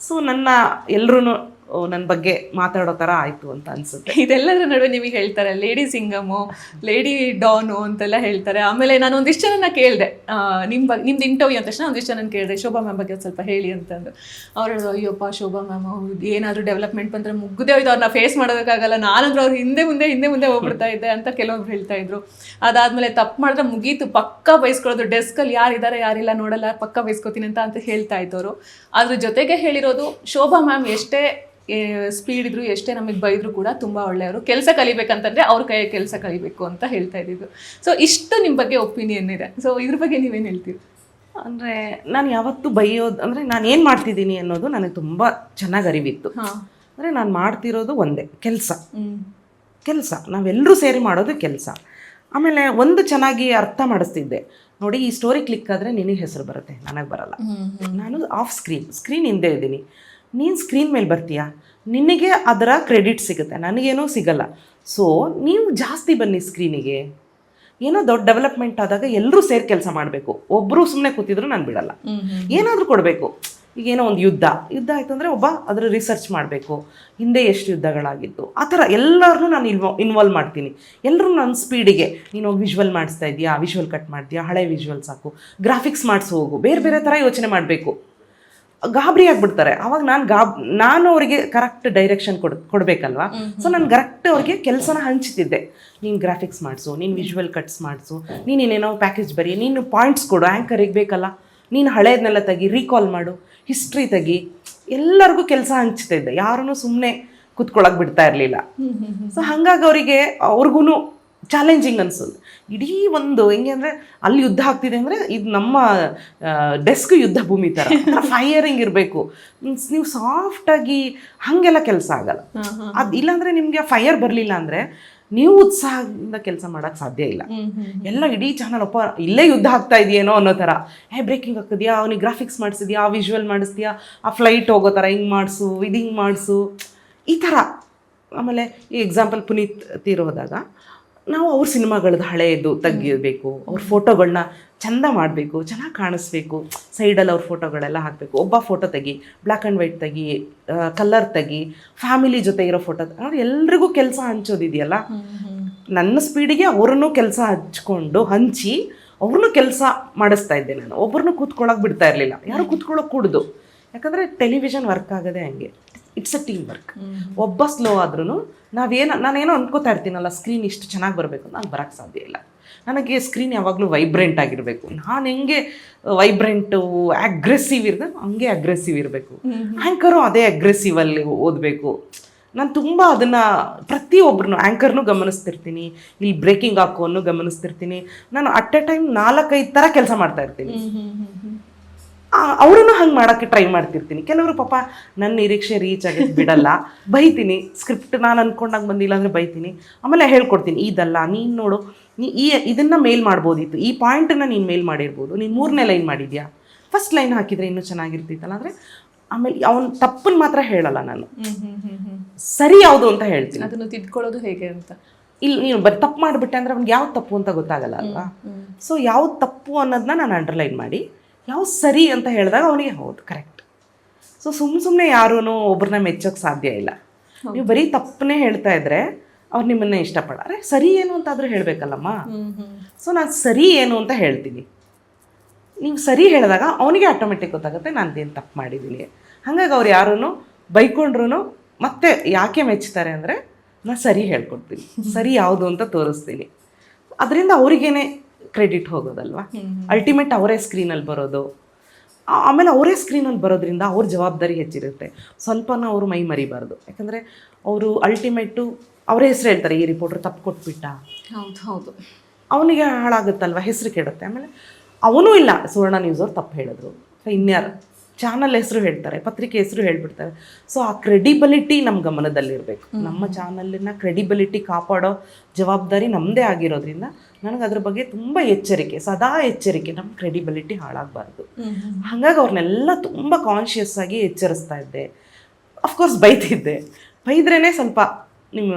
ಸೊ ನನ್ನ ಎಲ್ಲರೂ ನನ್ನ ಬಗ್ಗೆ ಮಾತಾಡೋ ಥರ ಆಯಿತು ಅಂತ ಅನಿಸುತ್ತೆ. ಇದೆಲ್ಲದರ ನಡುವೆ ನಿಮಗೆ ಹೇಳ್ತಾರೆ ಲೇಡಿ ಸಿಂಗಮು ಲೇಡಿ ಡಾನು ಅಂತೆಲ್ಲ ಹೇಳ್ತಾರೆ. ಆಮೇಲೆ ನಾನು ಒಂದಿಷ್ಟು ಜನನ ಕೇಳಿದೆ. ನಿಮ್ಮ ಬಗ್ಗೆ ನಿಮ್ದು ಇಂಟರ್ವ್ಯೂ ಅಂತ ತಕ್ಷಣ ಒಂದಿಷ್ಟು ಜನ ಕೇಳಿದೆ, ಶೋಭಾ ಮ್ಯಾಮ್ ಬಗ್ಗೆ ಸ್ವಲ್ಪ ಹೇಳಿ ಅಂತಂದು. ಅವ್ರು ಹೇಳಿದ್ರು, ಅಯ್ಯಪ್ಪ, ಶೋಭಾ ಮ್ಯಾಮ್ ಏನಾದರೂ ಡೆವಲಪ್ಮೆಂಟ್ ಬಂದರೆ ಮುಗ್ಗದೆ ಹೋಯ್ತು. ಅವ್ರನ್ನ ಫೇಸ್ ಮಾಡೋದಕ್ಕಾಗಲ್ಲ. ನಾನಂದ್ರೆ ಅವ್ರು ಹಿಂದೆ ಮುಂದೆ ಹಿಂದೆ ಮುಂದೆ ಹೋಗ್ಬಿಡ್ತಾ ಇದ್ದೆ ಅಂತ ಕೆಲವೊಬ್ರು ಹೇಳ್ತಾ ಇದ್ರು. ಅದಾದಮೇಲೆ ತಪ್ಪು ಮಾಡಿದ್ರೆ ಮುಗೀತು. ಪಕ್ಕ ಬಯಸ್ಕೊಳ್ಳೋದು ಡೆಸ್ಕಲ್ಲಿ ಯಾರಿದ್ದಾರೆ ಯಾರಿಲ್ಲ ನೋಡಲ್ಲ, ಪಕ್ಕ ಬಯಸ್ಕೋತೀನಿ ಅಂತ ಅಂತ ಹೇಳ್ತಾ ಇದ್ದವರು ಅದ್ರ ಜೊತೆಗೆ ಹೇಳಿರೋದು, ಶೋಭಾ ಮ್ಯಾಮ್ ಎಷ್ಟೇ ಸ್ಪೀಡ್ ಇದ್ರು ಎಷ್ಟೇ ನಮಗೆ ಬೈದ್ರು ಕೂಡ ತುಂಬ ಒಳ್ಳೆಯವರು. ಕೆಲಸ ಕಲಿಬೇಕಂತಂದ್ರೆ ಅವ್ರ ಕೈ ಕೆಲಸ ಕಲಿಬೇಕು ಅಂತ ಹೇಳ್ತಾ ಇದ್ದಿದ್ದು. ಸೊ ಇಷ್ಟು ನಿಮ್ಮ ಬಗ್ಗೆ ಒಪಿನಿಯನ್ ಇದೆ. ಸೊ ಇದ್ರ ಬಗ್ಗೆ ನೀವೇನು ಹೇಳ್ತೀರಿ? ಅಂದರೆ ನಾನು ಯಾವತ್ತೂ ಬೈಯೋದು ಅಂದರೆ ನಾನು ಏನು ಮಾಡ್ತಿದ್ದೀನಿ ಅನ್ನೋದು ನನಗೆ ತುಂಬ ಚೆನ್ನಾಗಿ ಅರಿವಿತ್ತು. ಅಂದರೆ ನಾನು ಮಾಡ್ತಿರೋದು ಒಂದೇ ಕೆಲಸ. ಕೆಲಸ. ನಾವೆಲ್ಲರೂ ಸೇರಿ ಮಾಡೋದು ಕೆಲಸ. ಆಮೇಲೆ ಒಂದು ಚೆನ್ನಾಗಿ ಅರ್ಥ ಮಾಡಿಸ್ತಿದ್ದೆ. ನೋಡಿ ಈ ಸ್ಟೋರಿ ಕ್ಲಿಕ್ ಆದರೆ ನಿನಗೆ ಹೆಸರು ಬರುತ್ತೆ ನನಗೆ ಬರಲ್ಲ. ನಾನು ಆಫ್ ಸ್ಕ್ರೀನ್ ಸ್ಕ್ರೀನ್ ಹಿಂದೆ ಇದ್ದೀನಿ. ನೀನು ಸ್ಕ್ರೀನ್ ಮೇಲೆ ಬರ್ತೀಯಾ? ನಿನಗೆ ಅದರ ಕ್ರೆಡಿಟ್ ಸಿಗುತ್ತೆ ನನಗೇನೂ ಸಿಗಲ್ಲ. ಸೊ ನೀವು ಜಾಸ್ತಿ ಬನ್ನಿ ಸ್ಕ್ರೀನಿಗೆ ಏನೋ ದೊಡ್ಡ ಡೆವಲಪ್ಮೆಂಟ್ ಆದಾಗ ಎಲ್ಲರೂ ಸೇರಿ ಕೆಲಸ ಮಾಡಬೇಕು. ಒಬ್ಬರು ಸುಮ್ಮನೆ ಕೂತಿದ್ರು ನಾನು ಬಿಡಲ್ಲ. ಏನಾದರೂ ಕೊಡಬೇಕು. ಈಗ ಏನೋ ಒಂದು ಯುದ್ಧ. ಯುದ್ಧ ಆಯಿತು ಅಂದರೆ ಒಬ್ಬ ಅದರ ರಿಸರ್ಚ್ ಮಾಡಬೇಕು. ಹಿಂದೆ ಎಷ್ಟು ಯುದ್ಧಗಳಾಗಿತ್ತು ಆ ಥರ ಎಲ್ಲರನ್ನೂ ನಾನು ಇನ್ವ ಇನ್ವಾಲ್ವ್ ಮಾಡ್ತೀನಿ. ಎಲ್ಲರೂ ನನ್ನ ಸ್ಪೀಡಿಗೆ ನೀನು ವಿಜುವಲ್ ಮಾಡಿಸ್ತಾ ಇದೆಯಾ? ವಿಜುವಲ್ ಕಟ್ ಮಾಡ್ತೀಯಾ? ಹಳೆ ವಿಜುವಲ್ ಸಾಕು. ಗ್ರಾಫಿಕ್ಸ್ ಮಾಡಿಸು ಹೋಗು. ಬೇರೆ ಬೇರೆ ಥರ ಯೋಚನೆ ಮಾಡಬೇಕು. ಗಾಬರಿ ಆಗ್ಬಿಡ್ತಾರೆ. ಅವಾಗ ನಾನು ಗಾಬ್ ನಾನು ಅವರಿಗೆ ಕರೆಕ್ಟ್ ಡೈರೆಕ್ಷನ್ ಕೊಡ್ ಕೊಡಬೇಕಲ್ವಾ? ಸೊ ನಾನು ಕರೆಕ್ಟ್ ಅವ್ರಿಗೆ ಕೆಲಸನ ಹಂಚ್ತಿದ್ದೆ. ನೀನು ಗ್ರಾಫಿಕ್ಸ್ ಮಾಡಿಸು ನೀನು ವಿಜುವಲ್ ಕಟ್ಸ್ ಮಾಡಿಸು ನೀನು ಏನೇನೋ ಪ್ಯಾಕೇಜ್ ಬರಿ ನೀನು ಪಾಯಿಂಟ್ಸ್ ಕೊಡು ಆ್ಯಂಕರಿಗೆ ಬೇಕಲ್ಲ ನೀನು ಹಳೇದನ್ನೆಲ್ಲ ತೆಗಿ ರೀಕಾಲ್ ಮಾಡು ಹಿಸ್ಟ್ರಿ ತೆಗಿ. ಎಲ್ಲರಿಗೂ ಕೆಲಸ ಹಂಚ್ತಿದ್ದೆ. ಯಾರೂ ಸುಮ್ಮನೆ ಕುತ್ಕೊಳಕ್ಕೆ ಬಿಡ್ತಾ ಇರಲಿಲ್ಲ. ಸೊ ಹಾಗಾಗಿ ಅವರಿಗೆ ಅವ್ರಿಗೂ ಚಾಲೆಂಜಿಂಗ್ ಅನ್ಸೋದು ಇಡೀ ಒಂದು ಹೆಂಗೆ ಅಂದರೆ ಅಲ್ಲಿ ಯುದ್ಧ ಆಗ್ತಿದೆ ಅಂದರೆ ಇದು ನಮ್ಮ ಡೆಸ್ಕ್ ಯುದ್ಧ ಭೂಮಿ ಥರ ಫೈಯರಿಂಗ್ ಇರಬೇಕು. ಮೀನ್ಸ್ ನೀವು ಸಾಫ್ಟಾಗಿ ಹಾಗೆಲ್ಲ ಕೆಲಸ ಆಗಲ್ಲ. ಅದು ಇಲ್ಲಾಂದರೆ ನಿಮಗೆ ಫೈಯರ್ ಬರಲಿಲ್ಲ ಅಂದರೆ ನೀವು ಉತ್ಸಾಹದಿಂದ ಕೆಲಸ ಮಾಡೋಕ್ಕೆ ಸಾಧ್ಯ ಇಲ್ಲ. ಎಲ್ಲ ಇಡೀ ಚಾನಲ್ ಒಪ್ಪ ಇಲ್ಲೇ ಯುದ್ಧ ಆಗ್ತಾ ಇದೆಯೇನೋ ಅನ್ನೋ ಥರ ಏ ಬ್ರೇಕಿಂಗ್ ಆಗ್ತಿದ್ಯಾ? ಅವ್ನಿಗೆ ಗ್ರಾಫಿಕ್ಸ್ ಮಾಡಿಸಿದ್ಯಾ ಆ ವಿಜುವಲ್ ಮಾಡಿಸ್ತೀಯಾ? ಆ ಫ್ಲೈಟ್ ಹೋಗೋ ಥರ ಹಿಂಗೆ ಮಾಡಿಸು ಇದು ಹಿಂಗೆ ಮಾಡಿಸು. ಈ ಥರ ಆಮೇಲೆ ಈ ಎಕ್ಸಾಂಪಲ್ ಪುನೀತ್ ತೀರೋದಾಗ ನಾವು ಅವ್ರ ಸಿನಿಮಾಗಳದ್ದು ಹಳೆಯದು ತೆಗಿಬೇಕು ಅವ್ರ ಫೋಟೋಗಳನ್ನ ಚಂದ ಮಾಡಬೇಕು ಚೆನ್ನಾಗಿ ಕಾಣಿಸ್ಬೇಕು ಸೈಡಲ್ಲಿ ಅವ್ರ ಫೋಟೋಗಳೆಲ್ಲ ಹಾಕಬೇಕು. ಒಬ್ಬ ಫೋಟೋ ತೆಗಿ ಬ್ಲ್ಯಾಕ್ ಆ್ಯಂಡ್ ವೈಟ್ ತೆಗಿ ಕಲರ್ ತೆಗಿ ಫ್ಯಾಮಿಲಿ ಜೊತೆ ಇರೋ ಫೋಟೋ ಅವ್ರು ಎಲ್ರಿಗೂ ಕೆಲಸ ಹಂಚೋದಿದೆಯಲ್ಲ? ನನ್ನ ಸ್ಪೀಡಿಗೆ ಅವ್ರನ್ನೂ ಕೆಲಸ ಹಚ್ಕೊಂಡು ಹಂಚಿ ಅವ್ರನ್ನೂ ಕೆಲಸ ಮಾಡಿಸ್ತಾ ಇದ್ದೆ ನಾನು. ಒಬ್ಬರನ್ನು ಕೂತ್ಕೊಳ್ಳೋಕೆ ಬಿಡ್ತಾ ಇರಲಿಲ್ಲ. ಯಾರು ಕೂತ್ಕೊಳ್ಳೋಕೆ ಕೂಡ್ದು. ಯಾಕಂದರೆ ಟೆಲಿವಿಷನ್ ವರ್ಕ್ ಆಗೋದೇ ಹಂಗೆ. ಇಟ್ಸ್ ಅ ಟೀಮ್ ವರ್ಕ್ ಒಬ್ಬ ಸ್ಲೋ ಆದ್ರೂ ನಾವೇನು ನಾನೇನೋ ಅನ್ಕೋತಾ ಇರ್ತೀನಲ್ಲ ಸ್ಕ್ರೀನ್ ಇಷ್ಟು ಚೆನ್ನಾಗಿ ಬರಬೇಕು ನಾನು ಬರೋಕ್ಕೆ ಸಾಧ್ಯ ಇಲ್ಲ. ನನಗೆ ಸ್ಕ್ರೀನ್ ಯಾವಾಗಲೂ ವೈಬ್ರೆಂಟ್ ಆಗಿರಬೇಕು. ನಾನು ಹೆಂಗೆ ವೈಬ್ರೆಂಟು ಅಗ್ರೆಸಿವ್ ಇರ್ದೆ ಹಂಗೆ ಅಗ್ರೆಸಿವ್ ಇರಬೇಕು. ಆ್ಯಂಕರು ಅದೇ ಅಗ್ರೆಸಿವಲ್ಲಿ ಓದಬೇಕು. ನಾನು ತುಂಬ ಅದನ್ನು ಪ್ರತಿಯೊಬ್ಬರನ್ನು ಆ್ಯಂಕರ್ನು ಗಮನಿಸ್ತಿರ್ತೀನಿ. ಇಲ್ಲಿ ಬ್ರೇಕಿಂಗ್ ಹಾಕೋನು ಗಮನಿಸ್ತಿರ್ತೀನಿ. ನಾನು ಅಟ್ ಎ ಟೈಮ್ ನಾಲ್ಕೈದು ಥರ ಕೆಲಸ ಮಾಡ್ತಾ ಇರ್ತೀನಿ. ಅವರನ್ನು ಹಂಗೆ ಮಾಡೋಕ್ಕೆ ಟ್ರೈ ಮಾಡ್ತಿರ್ತೀನಿ. ಕೆಲವರು ಪಾಪ ನನ್ನ ನಿರೀಕ್ಷೆ ರೀಚ್ ಆಗಿ ಬಿಡಲ್ಲ. ಬೈತೀನಿ. ಸ್ಕ್ರಿಪ್ಟ್ ನಾನು ಅಂದ್ಕೊಂಡಾಗ ಬಂದಿಲ್ಲ ಅಂದರೆ ಬೈತೀನಿ. ಆಮೇಲೆ ಹೇಳ್ಕೊಡ್ತೀನಿ. ಇದಲ್ಲ ನೀನು ನೋಡು. ನೀ ಈ ಇದನ್ನು ಮೇಲ್ ಮಾಡ್ಬೋದಿತ್ತು. ಈ ಪಾಯಿಂಟನ್ನು ನೀನು ಮೇಲ್ ಮಾಡಿರ್ಬೋದು. ನೀನು ಮೂರನೇ ಲೈನ್ ಮಾಡಿದ್ಯಾ? ಫಸ್ಟ್ ಲೈನ್ ಹಾಕಿದರೆ ಇನ್ನೂ ಚೆನ್ನಾಗಿರ್ತಿತ್ತಲ್ಲ ಅಂದರೆ ಆಮೇಲೆ ಅವನು ತಪ್ಪನ್ನು ಮಾತ್ರ ಹೇಳಲ್ಲ ನಾನು. ಸರಿ ಯಾವುದು ಅಂತ ಹೇಳ್ತೀನಿ. ಅದನ್ನು ತಿದ್ಕೊಳ್ಳೋದು ಹೇಗೆ ಅಂತ? ಇಲ್ಲಿ ನೀನು ಬರೀ ತಪ್ಪು ಮಾಡಿಬಿಟ್ಟೆ ಅಂದರೆ ಅವ್ನಿಗೆ ಯಾವ್ದು ತಪ್ಪು ಅಂತ ಗೊತ್ತಾಗಲ್ಲ ಅಲ್ವಾ? ಸೊ ಯಾವ್ದು ತಪ್ಪು ಅನ್ನೋದನ್ನ ನಾನು ಅಂಡರ್ಲೈನ್ ಮಾಡಿ. ಯಾವ್ದು ಸರಿ ಅಂತ ಹೇಳಿದಾಗ ಅವನಿಗೆ ಹೌದು ಕರೆಕ್ಟ್ ಸೊ ಸುಮ್ಮ ಸುಮ್ಮನೆ ಯಾರೂ ಒಬ್ಬರನ್ನ ಮೆಚ್ಚೋಕ್ಕೆ ಸಾಧ್ಯ ಇಲ್ಲ. ನೀವು ಬರೀ ತಪ್ಪನೇ ಹೇಳ್ತಾ ಇದ್ರೆ ಅವ್ರು ನಿಮ್ಮನ್ನೇ ಇಷ್ಟಪಡಾರೆ ಸರಿ ಏನು ಅಂತಾದರೂ ಹೇಳಬೇಕಲ್ಲಮ್ಮ? ಸೊ ನಾನು ಸರಿ ಏನು ಅಂತ ಹೇಳ್ತೀನಿ. ನೀವು ಸರಿ ಹೇಳಿದಾಗ ಅವನಿಗೆ ಆಟೋಮೆಟಿಕ್ ಗೊತ್ತಾಗುತ್ತೆ ನಾನೇನು ತಪ್ಪು ಮಾಡಿದ್ದೀನಿ ಹಾಗಾಗಿ ಅವ್ರು ಯಾರೂ ಬೈಕೊಂಡ್ರು ಮತ್ತೆ ಯಾಕೆ ಮೆಚ್ತಾರೆ ಅಂದರೆ ನಾನು ಸರಿ ಹೇಳ್ಕೊಡ್ತೀನಿ. ಸರಿ ಯಾವುದು ಅಂತ ತೋರಿಸ್ತೀನಿ. ಅದರಿಂದ ಅವರಿಗೇನೆ ಕ್ರೆಡಿಟ್ ಹೋಗೋದಲ್ವಾ? ಅಲ್ಟಿಮೇಟ್ ಅವರೇ ಸ್ಕ್ರೀನಲ್ಲಿ ಬರೋದು. ಆಮೇಲೆ ಅವರೇ ಸ್ಕ್ರೀನಲ್ಲಿ ಬರೋದ್ರಿಂದ ಅವ್ರ ಜವಾಬ್ದಾರಿ ಹೆಚ್ಚಿರುತ್ತೆ. ಸ್ವಲ್ಪನೂ ಅವರು ಮೈ ಮರಿಬಾರ್ದು. ಯಾಕಂದರೆ ಅವರು ಅಲ್ಟಿಮೇಟು ಅವರೇ ಹೆಸರು ಹೇಳ್ತಾರೆ ಈ ರಿಪೋರ್ಟರ್ ತಪ್ಪು ಕೊಟ್ಬಿಟ್ಟ. ಹೌದು ಹೌದು. ಅವನಿಗೆ ಹಾಳಾಗುತ್ತಲ್ವ? ಹೆಸರು ಕೆಡುತ್ತೆ ಆಮೇಲೆ ಅವನು ಇಲ್ಲ ಸುವರ್ಣ ನ್ಯೂಸ್ ಅವ್ರು ತಪ್ಪು ಹೇಳಿದ್ರು. ಇನ್ಯಾರು? ಚಾನಲ್ ಹೆಸರು ಹೇಳ್ತಾರೆ ಪತ್ರಿಕೆ ಹೆಸರು ಹೇಳ್ಬಿಡ್ತಾರೆ. ಸೊ ಆ ಕ್ರೆಡಿಬಿಲಿಟಿ ನಮ್ಮ ಗಮನದಲ್ಲಿರಬೇಕು. ನಮ್ಮ ಚಾನಲಿನ ಕ್ರೆಡಿಬಿಲಿಟಿ ಕಾಪಾಡೋ ಜವಾಬ್ದಾರಿ ನಮ್ಮದೇ ಆಗಿರೋದ್ರಿಂದ ನನಗೆ ಅದ್ರ ಬಗ್ಗೆ ತುಂಬ ಎಚ್ಚರಿಕೆ ಸದಾ ಎಚ್ಚರಿಕೆ ನಮ್ಮ ಕ್ರೆಡಿಬಿಲಿಟಿ ಹಾಳಾಗಬಾರ್ದು. ಹಾಗಾಗಿ ಅವ್ರನ್ನೆಲ್ಲ ತುಂಬ ಕಾನ್ಷಿಯಸ್ ಆಗಿ ಎಚ್ಚರಿಸ್ತಾ ಇದ್ದೆ. ಅಫ್ಕೋರ್ಸ್ ಬೈತಿದ್ದೆ. ಬೈದ್ರೇ ಸ್ವಲ್ಪ ನಿಮ್ಮ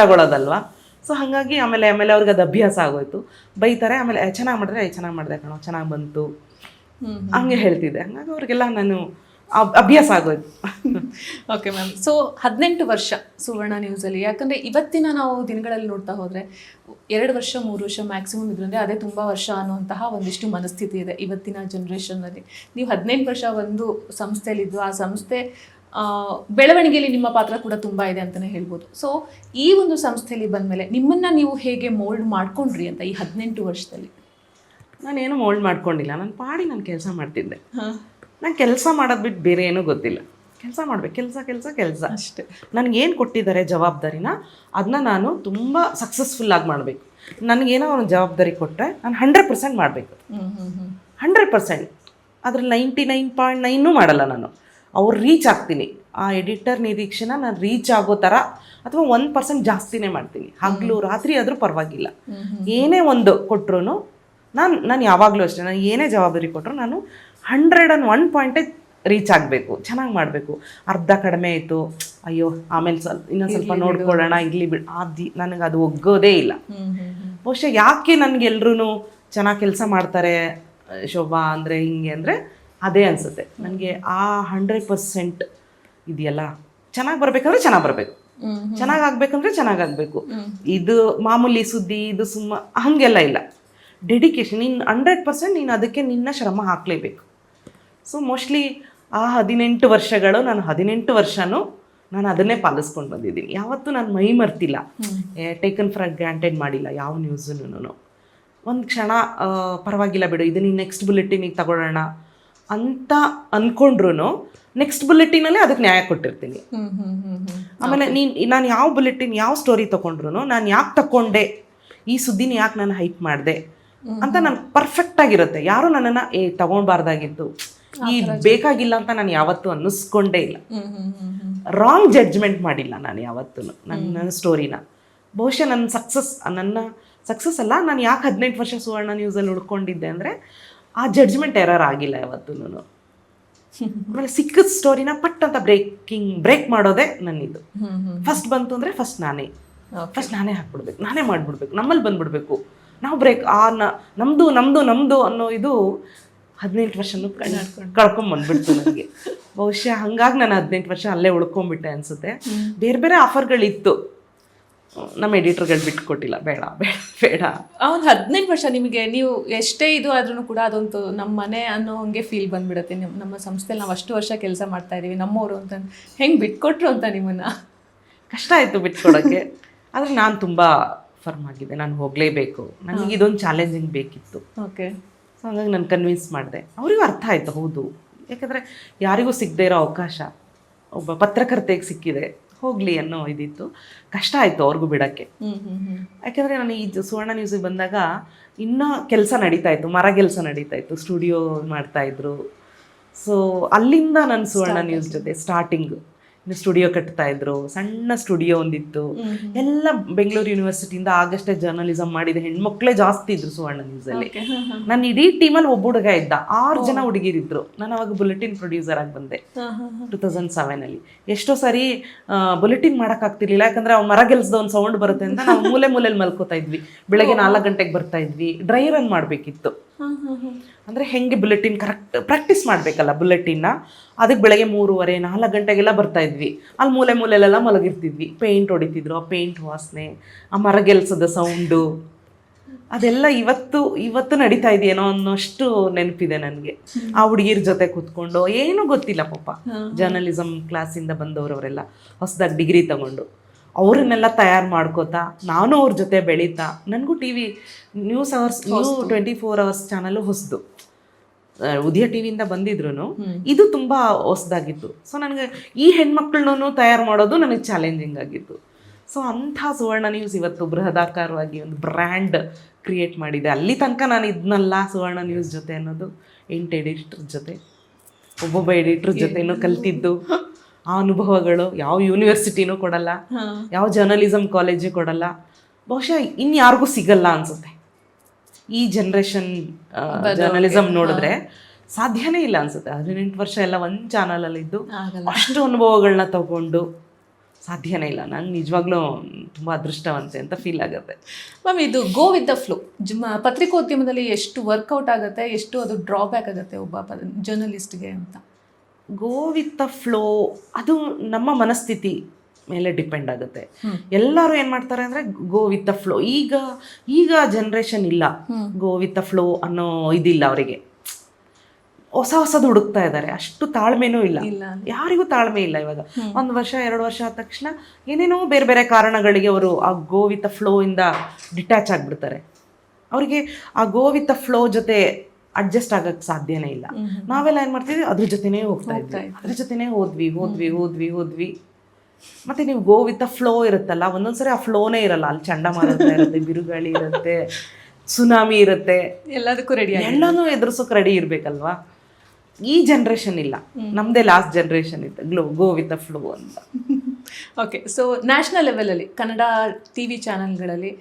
ತಗೊಳ್ಳೋದಲ್ವಾ ಸೊ ಹಾಗಾಗಿ ಆಮೇಲೆ ಆಮೇಲೆ ಅವ್ರಿಗೆ ಅದು ಅಭ್ಯಾಸ ಆಗೋಯ್ತು. ಬೈತಾರೆ ಆಮೇಲೆ ಚೆನ್ನಾಗಿ ಮಾಡಿದ್ರೆ ಚೆನ್ನಾಗಿ ಮಾಡಿದೆ ಕಣೋ ಚೆನ್ನಾಗಿ ಬಂತು. ಹಂಗೆ ಹೇಳ್ತಿದ್ದೆ. ಹಂಗಾಗಿ ಅವ್ರಿಗೆಲ್ಲ ನಾನು ಅಭ್ಯಾಸ ಆಗೋಯ್ತು. ಓಕೆ ಮ್ಯಾಮ್ ಸೊ ಹದಿನೆಂಟು ವರ್ಷ ಸುವರ್ಣ ನ್ಯೂಸಲ್ಲಿ ಯಾಕಂದರೆ ಇವತ್ತಿನ ನಾವು ದಿನಗಳಲ್ಲಿ ನೋಡ್ತಾ ಹೋದರೆ ಎರಡು ವರ್ಷ ಮೂರು ವರ್ಷ ಮ್ಯಾಕ್ಸಿಮಮ್ ಇದ್ರಂದ್ರೆ ಅದೇ ತುಂಬ ವರ್ಷ ಅನ್ನುವಂತಹ ಒಂದಿಷ್ಟು ಮನಸ್ಥಿತಿ ಇದೆ ಇವತ್ತಿನ ಜನ್ರೇಷನ್ನಲ್ಲಿ ನೀವು ಹದಿನೆಂಟು ವರ್ಷ ಒಂದು ಸಂಸ್ಥೆಯಲ್ಲಿದ್ದು ಆ ಸಂಸ್ಥೆ ಬೆಳವಣಿಗೆಯಲ್ಲಿ ನಿಮ್ಮ ಪಾತ್ರ ಕೂಡ ತುಂಬ ಇದೆ ಅಂತಲೇ ಹೇಳ್ಬೋದು. ಸೊ ಈ ಒಂದು ಸಂಸ್ಥೆಯಲ್ಲಿ ಬಂದಮೇಲೆ ನಿಮ್ಮನ್ನು ನೀವು ಹೇಗೆ ಮೋಲ್ಡ್ ಮಾಡ್ಕೊಂಡ್ರಿ ಅಂತ ಈ ಹದಿನೆಂಟು ವರ್ಷದಲ್ಲಿ? ನಾನೇನು ಮೋಲ್ಡ್ ಮಾಡ್ಕೊಂಡಿಲ್ಲ. ನಾನು ಪಾಡಿ ನಾನು ಕೆಲಸ ಮಾಡ್ತಿದ್ದೆ. ನಾನು ಕೆಲಸ ಮಾಡೋದು ಬಿಟ್ಟು ಬೇರೆ ಏನೂ ಗೊತ್ತಿಲ್ಲ. ಕೆಲಸ ಮಾಡ್ಬೇಕು ಕೆಲಸ ಕೆಲಸ ಕೆಲಸ. ಅಷ್ಟೇ. ನನಗೇನು ಕೊಟ್ಟಿದ್ದಾರೆ ಜವಾಬ್ದಾರಿನ ಅದನ್ನ ನಾನು ತುಂಬ ಸಕ್ಸಸ್ಫುಲ್ಲಾಗಿ ಮಾಡಬೇಕು. ನನಗೇನೋ ಒಂದು ಜವಾಬ್ದಾರಿ ಕೊಟ್ಟರೆ ನಾನು ಹಂಡ್ರೆಡ್ ಪರ್ಸೆಂಟ್ ಮಾಡಬೇಕು. ಹಂಡ್ರೆಡ್ ಪರ್ಸೆಂಟ್ ಅದ್ರಲ್ಲಿ ನೈಂಟಿ ನೈನ್ ಪಾಯಿಂಟ್ ನೈನೂ ಮಾಡಲ್ಲ ನಾನು. ಅವ್ರು ರೀಚ್ ಆಗ್ತೀನಿ. ಆ ಎಡಿಟರ್ ನಿರೀಕ್ಷೆನ ನಾನು ರೀಚ್ ಆಗೋ ಥರ ಅಥವಾ ಒನ್ ಪರ್ಸೆಂಟ್ ಜಾಸ್ತಿನೇ ಮಾಡ್ತೀನಿ. ಹಗಲು ರಾತ್ರಿ ಆದರೂ ಪರವಾಗಿಲ್ಲ. ಏನೇ ಒಂದು ಕೊಟ್ರು ನಾನು ನಾನು ಯಾವಾಗಲೂ ಅಷ್ಟೇ ನಾನು ಏನೇ ಜವಾಬ್ದಾರಿ ಕೊಟ್ಟರು ನಾನು ಹಂಡ್ರೆಡ್ ಆ್ಯಂಡ್ ಒನ್ ಪಾಯಿಂಟೇ ರೀಚ್ ಆಗಬೇಕು ಚೆನ್ನಾಗಿ ಮಾಡಬೇಕು. ಅರ್ಧ ಕಡಿಮೆ ಆಯಿತು ಅಯ್ಯೋ ಆಮೇಲೆ ಸ್ವಲ್ಪ ಇನ್ನೊಂದು ಸ್ವಲ್ಪ ನೋಡ್ಕೊಳ್ಳೋಣ ಇಲ್ಲಿ ಬಿಡ್. ಅದು ನನಗೆ ಅದು ಒಗ್ಗೋದೇ ಇಲ್ಲ. ಬಹುಶಃ ಯಾಕೆ ನನಗೆಲ್ರೂ ಚೆನ್ನಾಗಿ ಕೆಲಸ ಮಾಡ್ತಾರೆ ಶೋಭಾ ಅಂದರೆ ಹಿಂಗೆ ಅಂದರೆ ಅದೇ ಅನಿಸುತ್ತೆ. ನನಗೆ ಆ ಹಂಡ್ರೆಡ್ ಪರ್ಸೆಂಟ್ ಇದೆಯಲ್ಲ ಚೆನ್ನಾಗಿ ಬರಬೇಕಂದ್ರೆ ಚೆನ್ನಾಗಿ ಬರಬೇಕು. ಚೆನ್ನಾಗಿ ಆಗ್ಬೇಕಂದ್ರೆ ಚೆನ್ನಾಗಿ ಆಗಬೇಕು. ಇದು ಮಾಮೂಲಿ ಸುದ್ದಿ ಇದು ಸುಮ್ಮ ಹಾಗೆಲ್ಲ ಇಲ್ಲ. ಡೆಡಿಕೇಶನ್ ನೀನು ಹಂಡ್ರೆಡ್ ಪರ್ಸೆಂಟ್ ನೀನು ಅದಕ್ಕೆ ನಿನ್ನ ಶ್ರಮ ಹಾಕಲೇಬೇಕು. ಸೊ ಮೋಸ್ಟ್ಲಿ ಆ ಹದಿನೆಂಟು ವರ್ಷಗಳು ನಾನು ಹದಿನೆಂಟು ವರ್ಷನೂ ನಾನು ಅದನ್ನೇ ಪಾಲಿಸ್ಕೊಂಡು ಬಂದಿದ್ದೀನಿ. ಯಾವತ್ತೂ ನಾನು ಮೈ ಮರ್ತಿಲ್ಲ. ಟೇಕನ್ ಫಾರ್ ಗ್ರಾಂಟೆಡ್ ಮಾಡಿಲ್ಲ ಯಾವ ನ್ಯೂಸನ್ನು ಒಂದು ಕ್ಷಣ ಪರವಾಗಿಲ್ಲ ಬಿಡು ಇದು ನೀನು ನೆಕ್ಸ್ಟ್ ಬುಲೆಟಿನಿಗೆ ತಗೊಳ್ಳೋಣ ಅಂತ ಅಂದ್ಕೊಂಡ್ರು ನೆಕ್ಸ್ಟ್ ಬುಲೆಟಿನಲ್ಲೇ ಅದಕ್ಕೆ ನ್ಯಾಯ ಕೊಟ್ಟಿರ್ತೀನಿ. ಆಮೇಲೆ ನೀನು ನಾನು ಯಾವ ಬುಲೆಟಿನ್ ಯಾವ ಸ್ಟೋರಿ ತೊಗೊಂಡ್ರು ನಾನು ಯಾಕೆ ತಗೊಂಡೆ ಈ ಸುದ್ದಿನ ಯಾಕೆ ನಾನು ಹೈಪ್ ಮಾಡಿದೆ ಅಂತ ನಾನು ಪರ್ಫೆಕ್ಟ್ ಆಗಿರುತ್ತೆ. ಯಾರು ನನ್ನನ್ನು ಏ ತಗೊಳ್ಬಾರ್ದಾಗಿತ್ತು. ಈ ಬೇಕಾಗಿಲ್ಲ ಅಂತ ನಾನು ಯಾವತ್ತೂ ಅನ್ನಿಸ್ಕೊಂಡೇ ಇಲ್ಲ. ರಾಂಗ್ ಜಡ್ಜ್ಮೆಂಟ್ ಮಾಡಿಲ್ಲ ನಾನು ಯಾವತ್ತೂ. ನನ್ನ ಸ್ಟೋರಿನ ಬಹುಶಃ ನನ್ನ ಸಕ್ಸಸ್ ನನ್ನ ಸಕ್ಸಸ್ ಅಲ್ಲ ನಾನು ಯಾಕೆ ಹದಿನೆಂಟು ವರ್ಷ ಸುವರ್ಣ ನ್ಯೂಸಲ್ಲಿ ಉಳ್ಕೊಂಡಿದ್ದೆ ಅಂದರೆ ಆ ಜಡ್ಜ್ಮೆಂಟ್ ಎರರ್ ಆಗಿಲ್ಲ ಯಾವತ್ತೂ ಆಮೇಲೆ ಸಿಕ್ಕಿದ ಸ್ಟೋರಿನ ಪಟ್ ಅಂತ ಬ್ರೇಕಿಂಗ್ ಬ್ರೇಕ್ ಮಾಡೋದೇ ನನ್ನಿದು. ಫಸ್ಟ್ ಬಂತು ಅಂದರೆ ಫಸ್ಟ್ ನಾನೇ. ಫಸ್ಟ್ ನಾನೇ ಹಾಕ್ಬಿಡ್ಬೇಕು. ನಾನೇ ಮಾಡಿಬಿಡ್ಬೇಕು. ನಮ್ಮಲ್ಲಿ ಬಂದ್ಬಿಡ್ಬೇಕು. ನಾವು ಬ್ರೇಕ್ ಆ ನಮ್ಮದು ನಮ್ಮದು ನಮ್ಮದು ಅನ್ನೋ ಇದು ಹದಿನೆಂಟು ವರ್ಷನೂ ಕಳ್ಕೊಂಡ್ ಬಂದ್ಬಿಡ್ತು ನನಗೆ ಬಹುಶಃ ಹಂಗಾಗಿ ನಾನು ಹದಿನೆಂಟು ವರ್ಷ ಅಲ್ಲೇ ಉಳ್ಕೊಂಡ್ಬಿಟ್ಟೆ ಅನ್ಸುತ್ತೆ. ಬೇರೆ ಬೇರೆ ಆಫರ್ಗಳಿತ್ತು. ನಮ್ಮ ಎಡಿಟರ್ಗಳು ಬಿಟ್ಕೊಟ್ಟಿಲ್ಲ. ಬೇಡ ಬೇಡ ಬೇಡ. ಆ ಒಂದು ಹದಿನೆಂಟು ವರ್ಷ ನಿಮಗೆ ನೀವು ಎಷ್ಟೇ ಇದು ಆದ್ರೂ ಕೂಡ ಅದೊಂದು ನಮ್ಮ ಮನೆ ಅನ್ನೋ ಹಂಗೆ ಫೀಲ್ ಬಂದ್ಬಿಡುತ್ತೆ. ನಿಮ್ ನಮ್ಮ ಸಂಸ್ಥೆಲಿ ನಾವು ಅಷ್ಟು ವರ್ಷ ಕೆಲಸ ಮಾಡ್ತಾ ಇದೀವಿ ನಮ್ಮವರು ಅಂತ ಹೆಂಗೆ ಬಿಟ್ಕೊಟ್ರು ಅಂತ ನಿಮ್ಮನ್ನ? ಕಷ್ಟ ಆಯಿತು ಬಿಟ್ಕೊಡೋಕ್ಕೆ. ಆದರೆ ನಾನು ತುಂಬ ಫರ್ಮ್ ಆಗಿದೆ ನಾನು ಹೋಗಲೇಬೇಕು. ನನಗೆ ಇದೊಂದು ಚಾಲೆಂಜಿಂಗ್ ಬೇಕಿತ್ತು. ಓಕೆ ಸೊ ಹಂಗಾಗಿ ನಾನು ಕನ್ವಿನ್ಸ್ ಮಾಡಿದೆ. ಅವರಿಗೂ ಅರ್ಥ ಆಯಿತು ಹೌದು. ಯಾಕಂದರೆ ಯಾರಿಗೂ ಸಿಗದೇ ಇರೋ ಅವಕಾಶ ಒಬ್ಬ ಪತ್ರಕರ್ತೆಗೆ ಸಿಕ್ಕಿದೆ ಹೋಗಲಿ ಅನ್ನೋ ಇದಿತ್ತು. ಕಷ್ಟ ಆಯಿತು ಅವ್ರಿಗೂ ಬಿಡೋಕ್ಕೆ. ಯಾಕೆಂದರೆ ನಾನು ಈ ಸುವರ್ಣ ನ್ಯೂಸಿಗೆ ಬಂದಾಗ ಇನ್ನೂ ಕೆಲಸ ನಡೀತಾ ಇತ್ತು ಮರ ಕೆಲಸ ನಡೀತಾ ಇತ್ತು ಸ್ಟುಡಿಯೋ ಮಾಡ್ತಾಯಿದ್ರು ಸೊ ಅಲ್ಲಿಂದ ನಾನು ಸುವರ್ಣ ನ್ಯೂಸ್ ಜೊತೆ ಸ್ಟಾರ್ಟಿಂಗ್ ಸ್ಟುಡಿಯೋ ಕಟ್ತಾ ಇದ್ರು ಸಣ್ಣ ಸ್ಟುಡಿಯೋ ಒಂದಿತ್ತು. ಎಲ್ಲ ಬೆಂಗಳೂರು ಯೂನಿವರ್ಸಿಟಿಯಿಂದ ಆಗಷ್ಟೇ ಜರ್ನಲಿಸಮ್ ಮಾಡಿದ. ಹೆಣ್ಮಕ್ಳೇ ಜಾಸ್ತಿ ಇದ್ರು ಸುವರ್ಣ ನ್ಯೂಸ್ ಅಲ್ಲಿ. ನಾನು ಇಡೀ ಟೀಮಲ್ಲಿ ಒಬ್ಬ ಹುಡುಗ ಇದ್ದ. ಆರು ಜನ ಹುಡುಗಿರಿದ್ರು. ನಾನು ಅವಾಗ ಬುಲೆಟಿನ್ ಪ್ರೊಡ್ಯೂಸರ್ ಆಗಿ ಬಂದೆ. ಟೂ ತೌಸಂಡ್ ಸೆವೆನಲ್ಲಿ ಎಷ್ಟೋ ಸಾರಿ ಬುಲೆಟಿನ್ ಮಾಡೋಕ್ಕಾಗ್ತಿರ್ಲಿಲ್ಲ ಯಾಕಂದ್ರೆ ಅವ್ನು ಮರ ಗೆಲ್ಸ್ದ ಒಂದು ಸೌಂಡ್ ಬರುತ್ತೆ ಅಂತ ನಾವು ಮೂಲೆ ಮೂಲೆಯಲ್ಲಿ ಮಲ್ಕೋತಾ ಇದ್ವಿ. ಬೆಳಗ್ಗೆ ನಾಲ್ಕು ಗಂಟೆಗೆ ಬರ್ತಾ ಇದ್ವಿ. ಡ್ರೈ ರನ್ ಮಾಡಬೇಕಿತ್ತು. ಅಂದರೆ ಹೆಂಗೆ ಬುಲೆಟಿನ್ ಕರೆಕ್ಟ್ ಪ್ರಾಕ್ಟೀಸ್ ಮಾಡಬೇಕಲ್ಲ ಬುಲೆಟಿನ್ನ? ಅದಕ್ಕೆ ಬೆಳಗ್ಗೆ ಮೂರುವರೆ ನಾಲ್ಕು ಗಂಟೆಗೆಲ್ಲ ಬರ್ತಾ ಇದ್ವಿ. ಅಲ್ಲಿ ಮೂಲೆ ಮೂಲೆಲೆಲ್ಲ ಮಲಗಿರ್ತಿದ್ವಿ. ಪೇಂಟ್ ಹೊಡಿತಿದ್ರು ಆ ಪೇಂಟ್ ವಾಸನೆ ಆ ಮರಗೆಲ್ಸದ ಸೌಂಡು ಅದೆಲ್ಲ ಇವತ್ತು ಇವತ್ತು ನಡೀತಾ ಇದೆಯೇನೋ ಅನ್ನೋಷ್ಟು ನೆನಪಿದೆ ನನಗೆ. ಆ ಹುಡುಗಿರ ಜೊತೆ ಕೂತ್ಕೊಂಡು ಏನೂ ಗೊತ್ತಿಲ್ಲ ಪಾಪ. ಜರ್ನಲಿಸಮ್ ಕ್ಲಾಸಿಂದ ಬಂದವರವರೆಲ್ಲ ಹೊಸದಾಗಿ ಡಿಗ್ರಿ ತಗೊಂಡು. ಅವ್ರನ್ನೆಲ್ಲ ತಯಾರು ಮಾಡ್ಕೋತಾ ನಾನು ಅವ್ರ ಜೊತೆ ಬೆಳೀತಾ ನನಗೂ T V news hours new twenty four hours channel Udaya ಉದಯ ಟಿವಿಯಿಂದ ಬಂದಿದ್ರು ಇದು ತುಂಬ ಹೊಸದಾಗಿತ್ತು. ಸೊ ನನಗೆ ಈ ಹೆಣ್ಮಕ್ಳನ್ನೂ ತಯಾರು ಮಾಡೋದು ನನಗೆ ಚಾಲೆಂಜಿಂಗ್ ಆಗಿತ್ತು. ಸೊ ಅಂಥ ಸುವರ್ಣ ನ್ಯೂಸ್ ಇವತ್ತು ಬೃಹದಾಕಾರವಾಗಿ ಒಂದು ಬ್ರ್ಯಾಂಡ್ ಕ್ರಿಯೇಟ್ ಮಾಡಿದೆ. ಅಲ್ಲಿ ತನಕ ನಾನು ಇದನ್ನಲ್ಲ ಸುವರ್ಣ ನ್ಯೂಸ್ ಜೊತೆ ಅನ್ನೋದು. ಎಂಟು ಎಡಿಟರ್ ಜೊತೆ ಒಬ್ಬೊಬ್ಬ ಎಡಿಟ್ರ್ ಜೊತೆನೂ ಕಲ್ತಿದ್ದು. ಆ ಅನುಭವಗಳು ಯಾವ ಯೂನಿವರ್ಸಿಟಿನೂ ಕೊಡಲ್ಲ. ಯಾವ ಜರ್ನಲಿಸಮ್ ಕಾಲೇಜು ಕೊಡಲ್ಲ. ಬಹುಶಃ ಇನ್ಯಾರಿಗೂ ಸಿಗಲ್ಲ ಅನ್ಸುತ್ತೆ. ಈ ಜನ್ರೇಷನ್ ಜರ್ನಲಿಸಮ್ ನೋಡಿದ್ರೆ ಸಾಧ್ಯನೇ ಇಲ್ಲ ಅನ್ಸುತ್ತೆ. ಹದಿನೆಂಟು ವರ್ಷ ಎಲ್ಲ ಒಂದು ಅಲ್ಲಿ ಇದ್ದು ಅಷ್ಟು ಅನುಭವಗಳನ್ನ ತಗೊಂಡು ಸಾಧ್ಯನೇ ಇಲ್ಲ. ನಂಗೆ ನಿಜವಾಗ್ಲೂ ತುಂಬ ಅದೃಷ್ಟವಂತೆ ಅಂತ ಫೀಲ್ ಆಗುತ್ತೆ. ಮ್ಯಾಮ್ ಇದು ಗೋ ವಿತ್ ದ ಫ್ಲೋ ಪತ್ರಿಕೋದ್ಯಮದಲ್ಲಿ ಎಷ್ಟು ವರ್ಕೌಟ್ ಆಗುತ್ತೆ ಎಷ್ಟು ಅದು ಡ್ರಾಬ್ಯಾಕ್ ಆಗುತ್ತೆ ಒಬ್ಬ ಜರ್ನಲಿಸ್ಟ್ಗೆ ಅಂತ? ಗೋ ವಿತ್ ದ ಫ್ಲೋ ಅದು ನಮ್ಮ ಮನಸ್ಥಿತಿ ಮೇಲೆ ಡಿಪೆಂಡ್ ಆಗುತ್ತೆ. ಎಲ್ಲರೂ ಏನು ಮಾಡ್ತಾರೆ ಅಂದರೆ ಗೋ ವಿತ್ ದ ಫ್ಲೋ ಈಗ ಈಗ ಜನ್ರೇಷನ್ ಇಲ್ಲ ಗೋ ವಿತ್ ದ ಫ್ಲೋ ಅನ್ನೋ ಇದಿಲ್ಲ ಅವರಿಗೆ. ಹೊಸ ಹೊಸದು ಹುಡುಕ್ತಾ ಇದ್ದಾರೆ ಅಷ್ಟು ತಾಳ್ಮೆನೂ ಇಲ್ಲ. ಯಾರಿಗೂ ತಾಳ್ಮೆ ಇಲ್ಲ ಇವಾಗ. ಒಂದು ವರ್ಷ ಎರಡು ವರ್ಷ ಆದ ತಕ್ಷಣ ಏನೇನೋ ಬೇರೆ ಬೇರೆ ಕಾರಣಗಳಿಗೆ ಅವರು ಆ ಗೋ ವಿತ್ ದ ಫ್ಲೋ ಇಂದ ಡಿಟ್ಯಾಚ್ ಆಗಿಬಿಡ್ತಾರೆ. ಅವರಿಗೆ ಆ ಗೋ ವಿತ್ ದ ಫ್ಲೋ ಜೊತೆ ಅಡ್ಜಸ್ಟ್ ಆಗಕ್ಕೆ ಸಾಧ್ಯನೇ ಇಲ್ಲ. ನಾವೆಲ್ಲ ಏನು ಮಾಡ್ತೀವಿ ಅದ್ರ ಜೊತೆನೇ ಹೋಗ್ತಾ ಇದ್ವಿ. ಅದ್ರ ಜೊತೆನೇ ಹೋದ್ವಿ ಹೋದ್ವಿ ಹೋದ್ವಿ ಹೋದ್ವಿ. ಮತ್ತೆ ನೀವು ಗೋ ವಿತ್ ಅ ಫ್ಲೋ ಇರುತ್ತಲ್ಲ ಒಂದೊಂದ್ಸರಿ ಆ ಫ್ಲೋನೇ ಇರಲ್ಲ. ಅಲ್ಲಿ ಚಂಡಮಾರುತ ಇರುತ್ತೆ ಬಿರುಗಾಳಿ ಇರುತ್ತೆ ಸುನಾಮಿ ಇರುತ್ತೆ. ಎಲ್ಲದಕ್ಕೂ ರೆಡಿ ಎಲ್ಲನೂ ಎದುರಿಸೋಕೆ ರೆಡಿ ಇರಬೇಕಲ್ವಾ? ಈ ಜನ್ರೇಷನ್ ಇಲ್ಲ. ನಮ್ಮದೇ ಲಾಸ್ಟ್ ಜನ್ರೇಷನ್ ಇತ್ತು. Glow go with a flow ಅಂತ. ಓಕೆ ಸೊ ನ್ಯಾಷನಲ್ ಲೆವೆಲಲ್ಲಿ ಕನ್ನಡ ಟಿ ವಿ ಚಾನಲ್ಗಳಲ್ಲಿ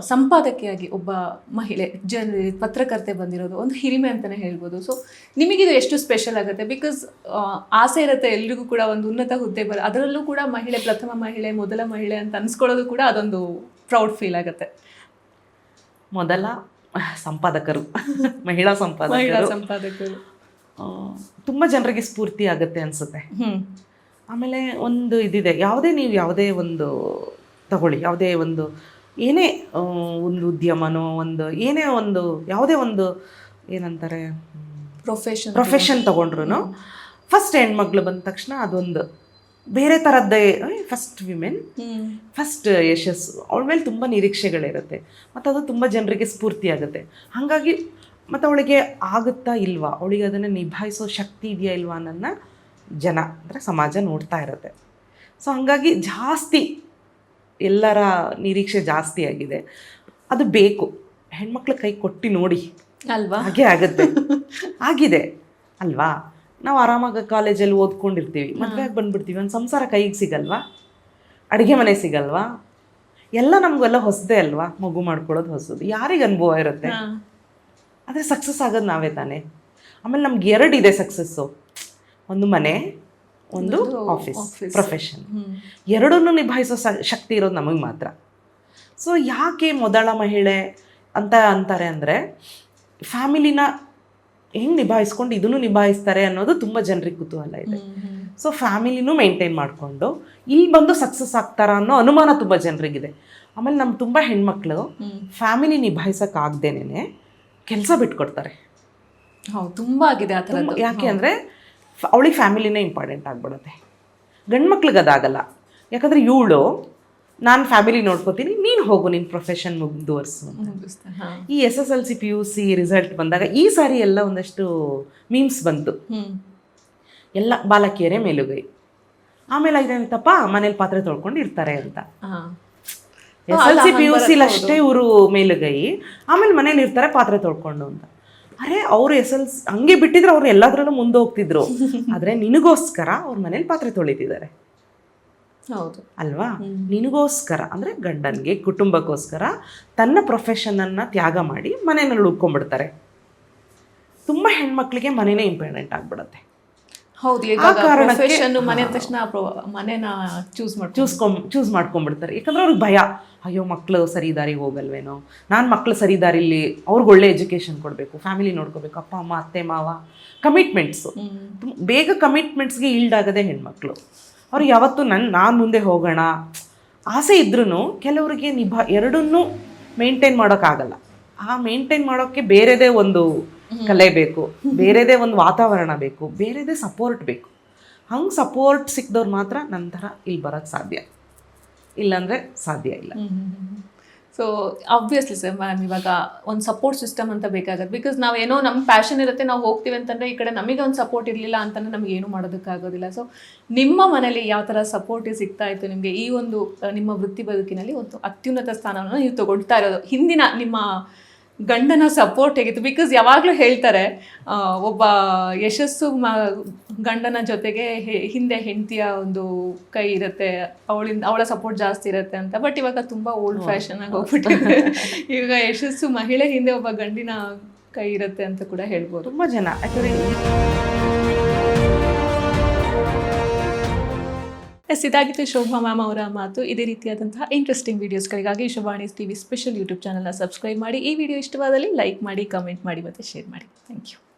ಸಂಪಾದಕಿಯಾಗಿ ಒಬ್ಬ ಮಹಿಳೆ ಜನ ಪತ್ರಕರ್ತೆ ಬಂದಿರೋದು ಒಂದು ಹಿರಿಮೆ ಅಂತಲೇ ಹೇಳ್ಬೋದು. ಸೊ ನಿಮಗಿದು ಎಷ್ಟು ಸ್ಪೆಷಲ್ ಆಗುತ್ತೆ? ಬಿಕಾಸ್ ಆಸೆ ಇರುತ್ತೆ ಎಲ್ರಿಗೂ ಕೂಡ ಒಂದು ಉನ್ನತ ಹುದ್ದೆ ಬರ ಅದರಲ್ಲೂ ಕೂಡ ಮಹಿಳೆ ಪ್ರಥಮ ಮಹಿಳೆ ಮೊದಲ ಮಹಿಳೆ ಅಂತ ಅನ್ಸ್ಕೊಳ್ಳೋದು ಕೂಡ ಅದೊಂದು ಪ್ರೌಡ್ ಫೀಲ್ ಆಗುತ್ತೆ. ಮೊದಲ ಸಂಪಾದಕರು ಮಹಿಳಾ ಮಹಿಳಾ ಸಂಪಾದಕರು ಸಂಪಾದಕರು. ಆ, ತುಂಬ ಜನರಿಗೆ ಸ್ಫೂರ್ತಿ ಆಗುತ್ತೆ ಅನ್ಸುತ್ತೆ. ಹ್ಮ್. ಆಮೇಲೆ ಒಂದು ಇದಿದೆ ಯಾವುದೇ ನೀವು ಯಾವುದೇ ಒಂದು ತಗೊಳ್ಳಿ ಯಾವುದೇ ಒಂದು ಏನೇ ಒಂದು ಉದ್ಯಮನೋ ಒಂದು ಏನೇ ಒಂದು ಯಾವುದೇ ಒಂದು ಏನಂತಾರೆ ಪ್ರೊಫೆಷನ್ ಪ್ರೊಫೆಷನ್ ತೊಗೊಂಡ್ರು. ಫಸ್ಟ್ ಹೆಣ್ಮಕ್ಳು ಬಂದ ತಕ್ಷಣ ಅದೊಂದು ಬೇರೆ ಥರದ್ದೇ ಫಸ್ಟ್ ವಿಮೆನ್ ಫಸ್ಟ್ ಯಶಸ್ಸು ಅವಳ ಮೇಲೆ ತುಂಬ ನಿರೀಕ್ಷೆಗಳಿರುತ್ತೆ ಮತ್ತು ಅದು ತುಂಬ ಜನರಿಗೆ ಸ್ಫೂರ್ತಿ ಆಗುತ್ತೆ. ಹಾಗಾಗಿ ಮತ್ತು ಅವಳಿಗೆ ಆಗುತ್ತಾ ಇಲ್ವಾ ಅವಳಿಗೆ ಅದನ್ನು ನಿಭಾಯಿಸೋ ಶಕ್ತಿ ಇದೆಯಾ ಇಲ್ವಾ ಅನ್ನೋದನ್ನ ಜನ ಅಂದರೆ ಸಮಾಜ ನೋಡ್ತಾ ಇರುತ್ತೆ. ಸೊ ಹಾಗಾಗಿ ಜಾಸ್ತಿ ಎಲ್ಲರ ನಿರೀಕ್ಷೆ ಜಾಸ್ತಿ ಆಗಿದೆ. ಅದು ಬೇಕು. ಹೆಣ್ಮಕ್ಳ ಕೈ ಕೊಟ್ಟು ನೋಡಿ. ಅಲ್ವಾ? ಹಾಗೆ ಆಗುತ್ತೆ. ಆಗಿದೆ. ಅಲ್ವಾ? ನಾವು ಆರಾಮಾಗಿ ಕಾಲೇಜಲ್ಲಿ ಓದ್ಕೊಂಡಿರ್ತೀವಿ. ಮದುವೆಗೆ ಬಂದ್ಬಿಡ್ತೀವಿ. ಒಂದು ಸಂಸಾರ ಕೈಗೆ ಸಿಗಲ್ವಾ? ಅಡುಗೆ ಮನೆ ಸಿಗಲ್ವಾ? ಎಲ್ಲ ನಮಗೆಲ್ಲ ಹೊಸದೇ ಅಲ್ವಾ? ಮಗು ಮಾಡ್ಕೊಳ್ಳೋದು ಹೊಸದು. ಯಾರಿಗೆ ಅನುಭವ ಇರುತ್ತೆ. ಆದರೆ ಸಕ್ಸಸ್ ಆಗೋದು ನಾವೇ ತಾನೇ. ಆಮೇಲೆ ನಮ್ಗೆ ಎರಡು ಇದೆ ಸಕ್ಸಸ್ಸು. ಒಂದು ಮನೆ ಒಂದು ಆಫೀಸ್. ಪ್ರೊಫೆಷನ್ ಎರಡನ್ನೂ ನಿಭಾಯಿಸೋ ಶಕ್ತಿ ಇರೋದು ನಮಗೆ ಮಾತ್ರ. ಸೊ ಯಾಕೆ ಮೊದಲ ಮಹಿಳೆ ಅಂತ ಅಂತಾರೆ ಅಂದರೆ ಫ್ಯಾಮಿಲಿನ ಹೆಂಗೆ ನಿಭಾಯಿಸ್ಕೊಂಡು ಇದನ್ನು ನಿಭಾಯಿಸ್ತಾರೆ ಅನ್ನೋದು ತುಂಬ ಜನರಿಗೆ ಕುತೂಹಲ ಇದೆ. ಸೊ ಫ್ಯಾಮಿಲಿನೂ ಮೇಂಟೈನ್ ಮಾಡಿಕೊಂಡು ಇಲ್ಲಿ ಬಂದು ಸಕ್ಸಸ್ ಆಗ್ತಾರ ಅನ್ನೋ ಅನುಮಾನ ತುಂಬ ಜನರಿಗಿದೆ. ಆಮೇಲೆ ನಮ್ಮ ತುಂಬ ಹೆಣ್ಮಕ್ಳು. ಫ್ಯಾಮಿಲಿ ನಿಭಾಯಿಸೋಕ್ಕಾಗ್ದೇನೆ ಕೆಲಸ ಬಿಟ್ಕೊಡ್ತಾರೆ. ಹೌದು ತುಂಬಾ ಆಗಿದೆ ಆ ಯಾಕೆ ಅಂದರೆ ಅವಳಿಗೆ ಫ್ಯಾಮಿಲಿನೇ ಇಂಪಾರ್ಟೆಂಟ್ ಆಗಿಬಿಡುತ್ತೆ. ಗಂಡು ಮಕ್ಳಿಗೆ ಅದಾಗಲ್ಲ. ಯಾಕಂದರೆ ಇವಳು ನಾನು ಫ್ಯಾಮಿಲಿ ನೋಡ್ಕೋತೀನಿ ನೀನು ಹೋಗು ನಿನ್ನ ಪ್ರೊಫೆಷನ್ ಮುಂದುವರಿಸು ಈ S S L C P U C result ಬಂದಾಗ ಈ ಸಾರಿ ಎಲ್ಲ ಒಂದಷ್ಟು ಮೀಮ್ಸ್ ಬಂತು. ಎಲ್ಲ ಬಾಲಕಿಯರೇ ಮೇಲುಗೈ. ಆಮೇಲೆ ಇದೇನಂತಪ್ಪ ಮನೇಲಿ ಪಾತ್ರೆ ತೊಳ್ಕೊಂಡು ಇರ್ತಾರೆ ಅಂತ S L C P U ಸಿಲಿ ಅಷ್ಟೇ ಇವರು ಮೇಲುಗೈ. ಆಮೇಲೆ ಮನೇಲಿ ಇರ್ತಾರೆ ಪಾತ್ರೆ ತೊಳ್ಕೊಂಡು ಅಂತ. ಅರೆ ಅವ್ರು ಎಸ್ ಎಲ್ ಹಂಗೆ ಬಿಟ್ಟಿದ್ರೆ ಅವ್ರು ಎಲ್ಲಾದ್ರೂ ಮುಂದೆ ಹೋಗ್ತಿದ್ರು. ಆದರೆ ನಿನಗೋಸ್ಕರ ಅವ್ರ ಮನೇಲಿ ಪಾತ್ರೆ ತೊಳಿತಿದ್ದಾರೆ. ಹೌದು. ಅಲ್ವಾ? ನಿನಗೋಸ್ಕರ ಅಂದರೆ ಗಂಡನಿಗೆ ಕುಟುಂಬಕ್ಕೋಸ್ಕರ ತನ್ನ ಪ್ರೊಫೆಷನನ್ನು ತ್ಯಾಗ ಮಾಡಿ ಮನೆಯಲ್ಲಿ ಉಳ್ಕೊಂಡ್ಬಿಡ್ತಾರೆ. ತುಂಬ ಹೆಣ್ಮಕ್ಳಿಗೆ ಮನೆನೇ ಇಂಪಾರ್ಟೆಂಟ್ ಆಗ್ಬಿಡುತ್ತೆ. ಹೌದು ಆ ಈಗ ಕಾರಣಕ್ಕೆ- ಪ್ರೊಫೆಷನ್ ಮನೆ ತಕ್ಷಣ ಮನೇನ ಚೂಸ್ ಮಾಡಿ ಚೂಸ್ಕೊಂಡ್ ಚೂಸ್ ಮಾಡ್ಕೊಂಡ್ಬಿಡ್ತಾರೆ. ಯಾಕಂದ್ರೆ ಅವ್ರಿಗೆ ಭಯ. ಅಯ್ಯೋ ಮಕ್ಕಳು ಸರಿ ದಾರಿಗೆ ಹೋಗಲ್ವೇನೋ. ನಾನು ಮಕ್ಕಳು ಸರಿ ದಾರಿಲಿ ಅವ್ರಿಗೆ ಒಳ್ಳೆ ಎಜುಕೇಷನ್ ಕೊಡಬೇಕು ಫ್ಯಾಮಿಲಿ ನೋಡ್ಕೋಬೇಕು ಅಪ್ಪ ಅಮ್ಮ ಅತ್ತೆ ಮಾವ. ಕಮಿಟ್ಮೆಂಟ್ಸು ಬೇಗ ಕಮಿಟ್ಮೆಂಟ್ಸ್ಗೆ ಈಲ್ಡ್ ಆಗದೆ ಹೆಣ್ಮಕ್ಳು. ಅವ್ರು ಯಾವತ್ತೂ ನನ್ನ ನಾನು ಮುಂದೆ ಹೋಗೋಣ. ಆಸೆ ಇದ್ರೂ ಕೆಲವರಿಗೆ ನಿಭಾ ಎರಡನ್ನೂ ಮೇಂಟೈನ್ ಮಾಡೋಕ್ಕಾಗಲ್ಲ. ಆ ಮೇಂಟೈನ್ ಮಾಡೋಕ್ಕೆ ಬೇರೆದೇ ಒಂದು ಕಲೆ ಬೇಕು ಬೇರೆದೇ ಒಂದು ವಾತಾವರಣ ಬೇಕು ಬೇರೆದೇ ಸಪೋರ್ಟ್ ಬೇಕು. ಹಂಗೆ ಸಪೋರ್ಟ್ ಸಿಕ್ದವ್ರು ಮಾತ್ರ ನಂತರ ಇಲ್ಲಿ ಬರೋಕ್ಕೆ ಸಾಧ್ಯ. ಇಲ್ಲಾಂದರೆ ಸಾಧ್ಯ ಇಲ್ಲ. ಸೊ ಆಬ್ವಿಯಸ್ಲಿ ಸರ್ ಮ್ಯಾಮ್ ಇವಾಗ ಒಂದು ಸಪೋರ್ಟ್ ಸಿಸ್ಟಮ್ ಅಂತ ಬೇಕಾಗತ್ತೆ. ಬಿಕಾಸ್ ನಾವೇನೋ ನಮ್ಮ ಪ್ಯಾಷನ್ ಇರುತ್ತೆ ನಾವು ಹೋಗ್ತೀವಿ ಅಂತಂದರೆ ಈ ಕಡೆ ನಮಗೆ ಒಂದು ಸಪೋರ್ಟ್ ಇರಲಿಲ್ಲ ಅಂತಂದ್ರೆ ನಮ್ಗೆ ಏನು ಮಾಡೋದಕ್ಕಾಗೋದಿಲ್ಲ. ಸೊ ನಿಮ್ಮ ಮನೇಲಿ ಯಾವ ಥರ ಸಪೋರ್ಟ್ ಸಿಗ್ತಾ ಇತ್ತು ನಿಮಗೆ? ಈ ಒಂದು ನಿಮ್ಮ ವೃತ್ತಿ ಬದುಕಿನಲ್ಲಿ ಒಂದು ಅತ್ಯುನ್ನತ ಸ್ಥಾನವನ್ನು ನೀವು ತಗೊಳ್ತಾ ಇರೋದು. ಹಿಂದಿನ ನಿಮ್ಮ ಗಂಡನ ಸಪೋರ್ಟ್ ಹೇಗಿತ್ತು ಬಿಕಾಸ್ ಯಾವಾಗಲೂ ಹೇಳ್ತಾರೆ ಒಬ್ಬ ಯಶಸ್ಸು ಮ ಗಂಡನ ಜೊತೆಗೆ ಹಿಂದೆ ಹೆಂಡತಿಯ ಒಂದು ಕೈ ಇರುತ್ತೆ ಅವಳಿಂದ ಅವಳ ಸಪೋರ್ಟ್ ಜಾಸ್ತಿ ಇರುತ್ತೆ ಅಂತ. ಬಟ್ ಇವಾಗ ತುಂಬ ಓಲ್ಡ್ ಫ್ಯಾಷನ್ ಆಗಿ ಹೋಗ್ಬಿಟ್ಟಿದೆ. ಇವಾಗ ಯಶಸ್ಸು ಮಹಿಳೆ ಹಿಂದೆ ಒಬ್ಬ ಗಂಡಿನ ಕೈ ಇರುತ್ತೆ ಅಂತ ಕೂಡ ಹೇಳ್ಬೋದು. ತುಂಬ ಜನ. ಯಾಕಂದರೆ ಎಸ್ ಇದಾಗಿತ್ತು ಶೋಭಾ ಮ್ಯಾಮ್ ಅವರ ಮಾತು. ಇದೇ ರೀತಿಯಾದಂತಹ ಇಂಟ್ರೆಸ್ಟಿಂಗ್ ವೀಡಿಯೋಸ್ಗಳಿಗಾಗಿ ಶುಭಾಣಿ ಟಿವಿ ಸ್ಪೆಷಲ್ ಯೂಟ್ಯೂಬ್ ಚಾನಲ್ನ ಸಬ್ಸ್ಕ್ರೈಬ್ ಮಾಡಿ. ಈ ವಿಡಿಯೋ ಇಷ್ಟವಾದಲ್ಲಿ ಲೈಕ್ ಮಾಡಿ ಕಮೆಂಟ್ ಮಾಡಿ ಮತ್ತು ಶೇರ್ ಮಾಡಿ. Thank you